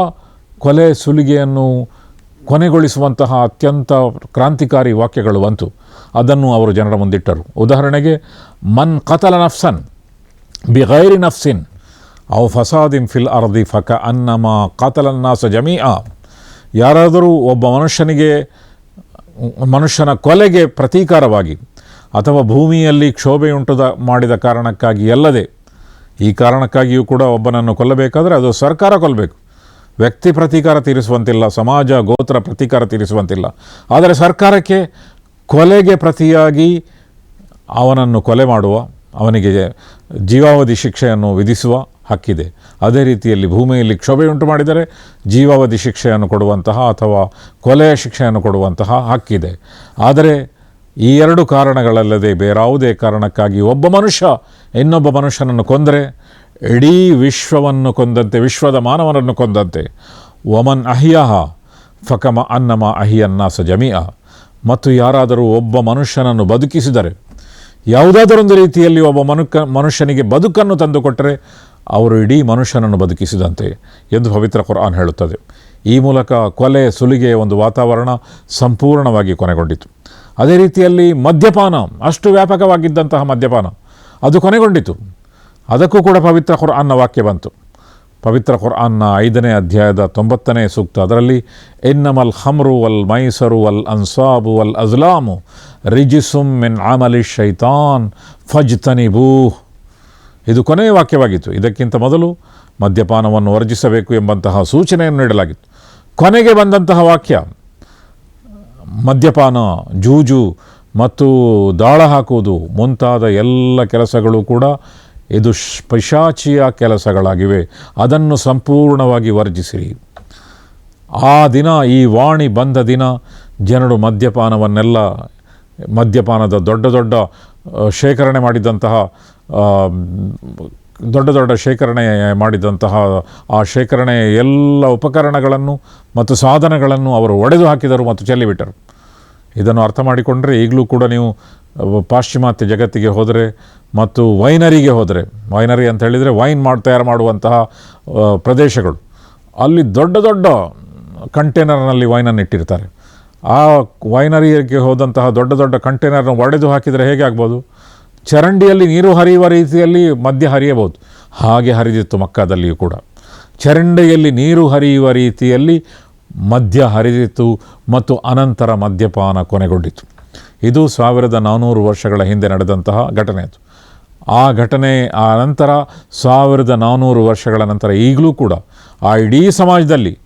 ಕೊಲೆ ಸುಲಿಗೆಯನ್ನು ಕೊನೆಗೊಳಿಸುವಂತಹ ಅತ್ಯಂತ ಕ್ರಾಂತಿಕಾರಿ ವಾಕ್ಯಗಳು ಬಂತು. ಅದನ್ನು ಅವರು ಜನರ ಮುಂದಿಟ್ಟರು. ಉದಾಹರಣೆಗೆ, ಮನ್ ಕತಲ ನಫ್ಸನ್ ಬಿಗೈರಿ ನಫ್ಸಿನ್ ಅವು ಫಸಾದಿನ್ ಫಿಲ್ ಅರ್ದಿ ಫಕ ಅನ್ನಮ ಕಾತಲನ್ನಾಸ ಜಮೀಆ. ಯಾರಾದರೂ ಒಬ್ಬ ಮನುಷ್ಯನಿಗೆ, ಮನುಷ್ಯನ ಕೊಲೆಗೆ ಪ್ರತೀಕಾರವಾಗಿ ಅಥವಾ ಭೂಮಿಯಲ್ಲಿ ಕ್ಷೋಭೆಯುಂಟುದ ಮಾಡಿದ ಕಾರಣಕ್ಕಾಗಿ ಅಲ್ಲದೆ, ಈ ಕಾರಣಕ್ಕಾಗಿಯೂ ಕೂಡ ಒಬ್ಬನನ್ನು ಕೊಲ್ಲಬೇಕಾದರೆ ಅದು ಸರ್ಕಾರ ಕೊಲ್ಲಬೇಕು ವ್ಯಕ್ತಿ ಪ್ರತೀಕಾರ ತೀರಿಸುವಂತಿಲ್ಲ, ಸಮಾಜ, ಗೋತ್ರ ಪ್ರತೀಕಾರ ತೀರಿಸುವಂತಿಲ್ಲ. ಆದರೆ ಸರ್ಕಾರಕ್ಕೆ ಕೊಲೆಗೆ ಪ್ರತಿಯಾಗಿ ಅವನನ್ನು ಕೊಲೆ ಮಾಡುವ, ಅವನಿಗೆ ಜೀವಾವಧಿ ಶಿಕ್ಷೆಯನ್ನು ವಿಧಿಸುವ ಹಕ್ಕಿದೆ. ಅದೇ ರೀತಿಯಲ್ಲಿ ಭೂಮಿಯಲ್ಲಿ ಕ್ಷೋಭೆ ಉಂಟು ಮಾಡಿದರೆ ಜೀವಾವಧಿ ಶಿಕ್ಷೆಯನ್ನು ಕೊಡುವಂತಹ ಅಥವಾ ಕೊಲೆಯ ಶಿಕ್ಷೆಯನ್ನು ಕೊಡುವಂತಹ ಹಕ್ಕಿದೆ. ಆದರೆ ಈ ಎರಡು ಕಾರಣಗಳಲ್ಲದೆ ಬೇರಾವುದೇ ಕಾರಣಕ್ಕಾಗಿ ಒಬ್ಬ ಮನುಷ್ಯ ಇನ್ನೊಬ್ಬ ಮನುಷ್ಯನನ್ನು ಕೊಂದರೆ ಇಡೀ ವಿಶ್ವವನ್ನು ಕೊಂದಂತೆ, ವಿಶ್ವದ ಮಾನವನನ್ನು ಕೊಂದಂತೆ. ಒಮನ್ ಅಹಿಯಹ ಫಕಮ ಅನ್ನಮ ಅಹಿಯನ್ನಾಸ ಜಮಿಯ ಮತ್ತು ಯಾರಾದರೂ ಒಬ್ಬ ಮನುಷ್ಯನನ್ನು ಬದುಕಿಸಿದರೆ, ಯಾವುದಾದರೊಂದು ರೀತಿಯಲ್ಲಿ ಒಬ್ಬ ಮನುಕ, ಮನುಷ್ಯನಿಗೆ ಬದುಕನ್ನು ತಂದುಕೊಟ್ಟರೆ ಅವರು ಇಡೀ ಮನುಷ್ಯನನ್ನು ಬದುಕಿಸಿದಂತೆ ಎಂದು ಪವಿತ್ರ ಕುರಾನ್ ಹೇಳುತ್ತದೆ. ಈ ಮೂಲಕ ಕೊಲೆ ಸುಲಿಗೆಯ ಒಂದು ವಾತಾವರಣ ಸಂಪೂರ್ಣವಾಗಿ ಕೊನೆಗೊಂಡಿತು. ಅದೇ ರೀತಿಯಲ್ಲಿ ಮದ್ಯಪಾನ, ಅಷ್ಟು ವ್ಯಾಪಕವಾಗಿದ್ದಂತಹ ಮದ್ಯಪಾನ, ಅದು ಕೊನೆಗೊಂಡಿತು. ಅದಕ್ಕೂ ಕೂಡ ಪವಿತ್ರ ಕುರ್ಆನ್ನ ವಾಕ್ಯ ಬಂತು. ಪವಿತ್ರ ಕುರ್ಆನ್ನ ಐದನೇ ಅಧ್ಯಾಯದ ತೊಂಬತ್ತನೇ ಸೂಕ್ತ, ಅದರಲ್ಲಿ ಎನ್ನಮಲ್ ಹಮ್ರು ವಲ್ ಮೈಸರು ವಲ್ ಅನ್ಸಾಬು ವಲ್ ಅಜ್ಲಾಮು ರಿಜಿಸುಮ್ ಮಿನ್ ಆಮಲಿ ಶೈತಾನ್ ಫಜ್ತನಿಬೂ ಇದು ಕೊನೆಯ ವಾಕ್ಯವಾಗಿತ್ತು. ಇದಕ್ಕಿಂತ ಮೊದಲು ಮದ್ಯಪಾನವನ್ನು ವರ್ಜಿಸಬೇಕು ಎಂಬಂತಹ ಸೂಚನೆಯನ್ನು ನೀಡಲಾಗಿತ್ತು. ಕೊನೆಗೆ ಬಂದಂತಹ ವಾಕ್ಯ, ಮದ್ಯಪಾನ, ಜೂಜು ಮತ್ತು ದಾಳ ಹಾಕುವುದು ಮುಂತಾದ ಎಲ್ಲ ಕೆಲಸಗಳು ಕೂಡ ಇದು ಪಿಶಾಚಿಯ ಕೆಲಸಗಳಾಗಿವೆ. ಅದನ್ನು ಸಂಪೂರ್ಣವಾಗಿ ವರ್ಜಿಸಿರಿ ಆ ದಿನ, ಈ ವಾಣಿ ಬಂದ ದಿನ ಜನರು ಮದ್ಯಪಾನವನ್ನೆಲ್ಲ, ಮದ್ಯಪಾನದ ದೊಡ್ಡ ದೊಡ್ಡ ಶೇಖರಣೆ ಮಾಡಿದಂತಹ ದೊಡ್ಡ ದೊಡ್ಡ ಶೇಖರಣೆ ಮಾಡಿದಂತಹ ಆ ಶೇಖರಣೆ ಎಲ್ಲ ಉಪಕರಣಗಳನ್ನು ಮತ್ತು ಸಾಧನಗಳನ್ನು ಅವರು ಒಡೆದು ಹಾಕಿದರು ಮತ್ತು ಚೆಲ್ಲಿಬಿಟ್ಟರು. ಇದನ್ನು ಅರ್ಥ ಮಾಡಿಕೊಂಡರೆ ಈಗಲೂ ಕೂಡ ನೀವು ಪಾಶ್ಚಿಮಾತ್ಯ ಜಗತ್ತಿಗೆ ಹೋದರೆ ಮತ್ತು ವೈನರಿಗೆ ಹೋದರೆ, ವೈನರಿ ಅಂತ ಹೇಳಿದರೆ ವೈನ್ ಮಾಡಿ, ತಯಾರು ಮಾಡುವಂತಹ ಪ್ರದೇಶಗಳು. ಅಲ್ಲಿ ದೊಡ್ಡ ದೊಡ್ಡ ಕಂಟೈನರ್ನಲ್ಲಿ ವೈನನ್ನು ಇಟ್ಟಿರ್ತಾರೆ. ಆ ವೈನರಿಗೆ ಹೋದಂತಹ ದೊಡ್ಡ ದೊಡ್ಡ ಕಂಟೈನರ್ನ ಒಡೆದು ಹಾಕಿದರೆ ಹೇಗೆ ಆಗ್ಬೋದು? ಚರಂಡಿಯಲ್ಲಿ ನೀರು ಹರಿಯುವ ರೀತಿಯಲ್ಲಿ ಮಧ್ಯ ಹರಿಯಬಹುದು. ಹಾಗೆ ಹರಿದಿತ್ತು ಮಕ್ಕದಲ್ಲಿಯೂ ಕೂಡ. ಚರಂಡಿಯಲ್ಲಿ ನೀರು ಹರಿಯುವ ರೀತಿಯಲ್ಲಿ ಮದ್ಯ ಹರಿದಿತ್ತು ಮತ್ತು ಅನಂತರ ಮದ್ಯಪಾನ ಕೊನೆಗೊಂಡಿತು. ಇದು ಸಾವಿರದ ನಾನ್ನೂರು ವರ್ಷಗಳ ಹಿಂದೆ ನಡೆದಂತಹ ಘಟನೆ ಅದು. ಆ ಘಟನೆ ಆ ನಂತರ ಸಾವಿರದ ನಾನ್ನೂರು ವರ್ಷಗಳ ನಂತರ ಈಗಲೂ ಕೂಡ ಆ ಇಡೀ ಸಮಾಜದಲ್ಲಿ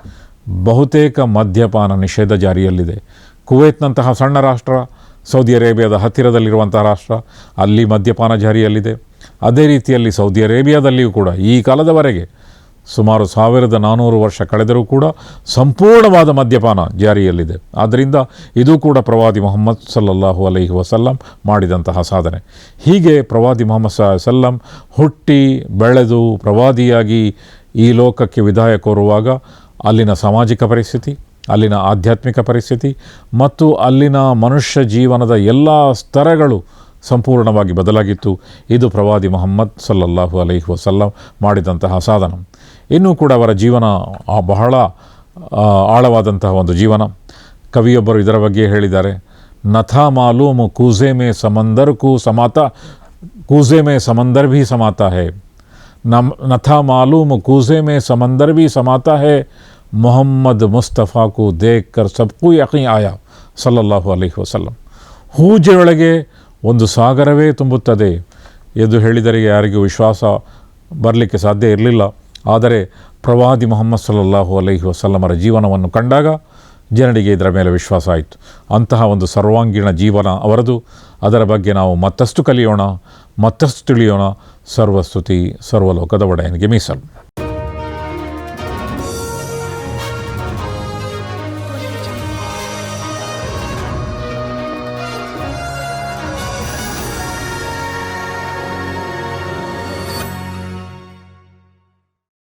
ಬಹುತೇಕ ಮದ್ಯಪಾನ ನಿಷೇಧ ಜಾರಿಯಲ್ಲಿದೆ. ಕುವೈತ್ನಂತಹ ಸಣ್ಣ ರಾಷ್ಟ್ರ ಸೌದಿ ಅರೇಬಿಯಾದ ಹತ್ತಿರದಲ್ಲಿರುವಂಥ ರಾಷ್ಟ್ರ, ಅಲ್ಲಿ ಮದ್ಯಪಾನ ಜಾರಿಯಲ್ಲಿದೆ. ಅದೇ ರೀತಿಯಲ್ಲಿ ಸೌದಿ ಅರೇಬಿಯಾದಲ್ಲಿಯೂ ಕೂಡ ಈ ಕಾಲದವರೆಗೆ ಸುಮಾರು ಸಾವಿರದ ನಾನ್ನೂರು ವರ್ಷ ಕಳೆದರೂ ಕೂಡ ಸಂಪೂರ್ಣವಾದ ಮದ್ಯಪಾನ ಜಾರಿಯಲ್ಲಿದೆ. ಆದ್ದರಿಂದ ಇದು ಕೂಡ ಪ್ರವಾದಿ ಮೊಹಮ್ಮದ್ ಸಲ್ಲಲ್ಲಾಹು ಅಲೈಹಿ ವಸಲ್ಲಂ ಮಾಡಿದಂತಹ ಸಾಧನೆ. ಹೀಗೆ ಪ್ರವಾದಿ ಮೊಹಮ್ಮದ್ ಸಲ್ಲಂ ಹುಟ್ಟಿ ಬೆಳೆದು ಪ್ರವಾದಿಯಾಗಿ ಈ ಲೋಕಕ್ಕೆ ವಿದಾಯ ಕೋರುವಾಗ ಅಲ್ಲಿನ ಸಾಮಾಜಿಕ ಪರಿಸ್ಥಿತಿ ಅಲ್ಲಿನ ಆಧ್ಯಾತ್ಮಿಕ ಪರಿಸ್ಥಿತಿ ಮತ್ತು ಅಲ್ಲಿನ ಮನುಷ್ಯ ಜೀವನದ ಎಲ್ಲ ಸ್ತರಗಳು ಸಂಪೂರ್ಣವಾಗಿ ಬದಲಾಗಿತ್ತು. ಇದು ಪ್ರವಾದಿ ಮೊಹಮ್ಮದ್ ಸಲ್ಲಲ್ಲಾಹು ಅಲೈಹಿ ವಸಲ್ಲಂ ಮಾಡಿದಂತಹ ಸಾಧನ. ಇನ್ನೂ ಕೂಡ ಅವರ ಜೀವನ ಬಹಳ ಆಳವಾದಂತಹ ಒಂದು ಜೀವನ. ಕವಿಯೊಬ್ಬರು ಇದರ ಬಗ್ಗೆ ಹೇಳಿದ್ದಾರೆ, ನಥಾ ಮಾಲೂಮ್ ಕೂಸೆ ಮೇ ಸಮಂದರ್ ಕೂ ಸಮಾತ ಕೂಸೆ ಮೇ ಸಮಂದರ್ ಭೀ ಸಮಾತ ಹೇ. ನಮ್, ನಥಾ ಮಾಲೂಮ್ ಕೂಸೆ ಮೇ ಸಮಂದರ್ ಭೀ ಸಮಾತ ಹೇ. ಮೊಹಮ್ಮದ್ मुस्तफ़ा को देख कर ಯಕೀ ಆಯಾ ಸಲ್ಲಲ್ಲಾಹು ಅಲೈಹಿ ವಸಲ್ಲಂ ಹೂಜೆಯೊಳಗೆ ಒಂದು ಸಾಗರವೇ ತುಂಬುತ್ತದೆ ಎಂದು ಹೇಳಿದರೆ ಯಾರಿಗೂ ವಿಶ್ವಾಸ ಬರಲಿಕ್ಕೆ ಸಾಧ್ಯ ಇರಲಿಲ್ಲ. ಆದರೆ ಪ್ರವಾದಿ ಮೊಹಮ್ಮದ್ ಸಲ್ಲಲ್ಲಾಹು ಅಲೈಹಿ ವಸಲ್ಲಮರ ಜೀವನವನ್ನು ಕಂಡಾಗ ಜನರಿಗೆ ಇದರ ಮೇಲೆ ವಿಶ್ವಾಸ ಆಯಿತು. ಅಂತಹ ಒಂದು ಸರ್ವಾಂಗೀಣ ಜೀವನ ಅವರದು. ಅದರ ಬಗ್ಗೆ ನಾವು ಮತ್ತಷ್ಟು ಕಲಿಯೋಣ, ಮತ್ತಷ್ಟು ತಿಳಿಯೋಣ. ಸರ್ವಸ್ತುತಿ, ಸರ್ವಲೋಕದ ಒಡೆಯನಿಗೆ ಮೀಸಲು.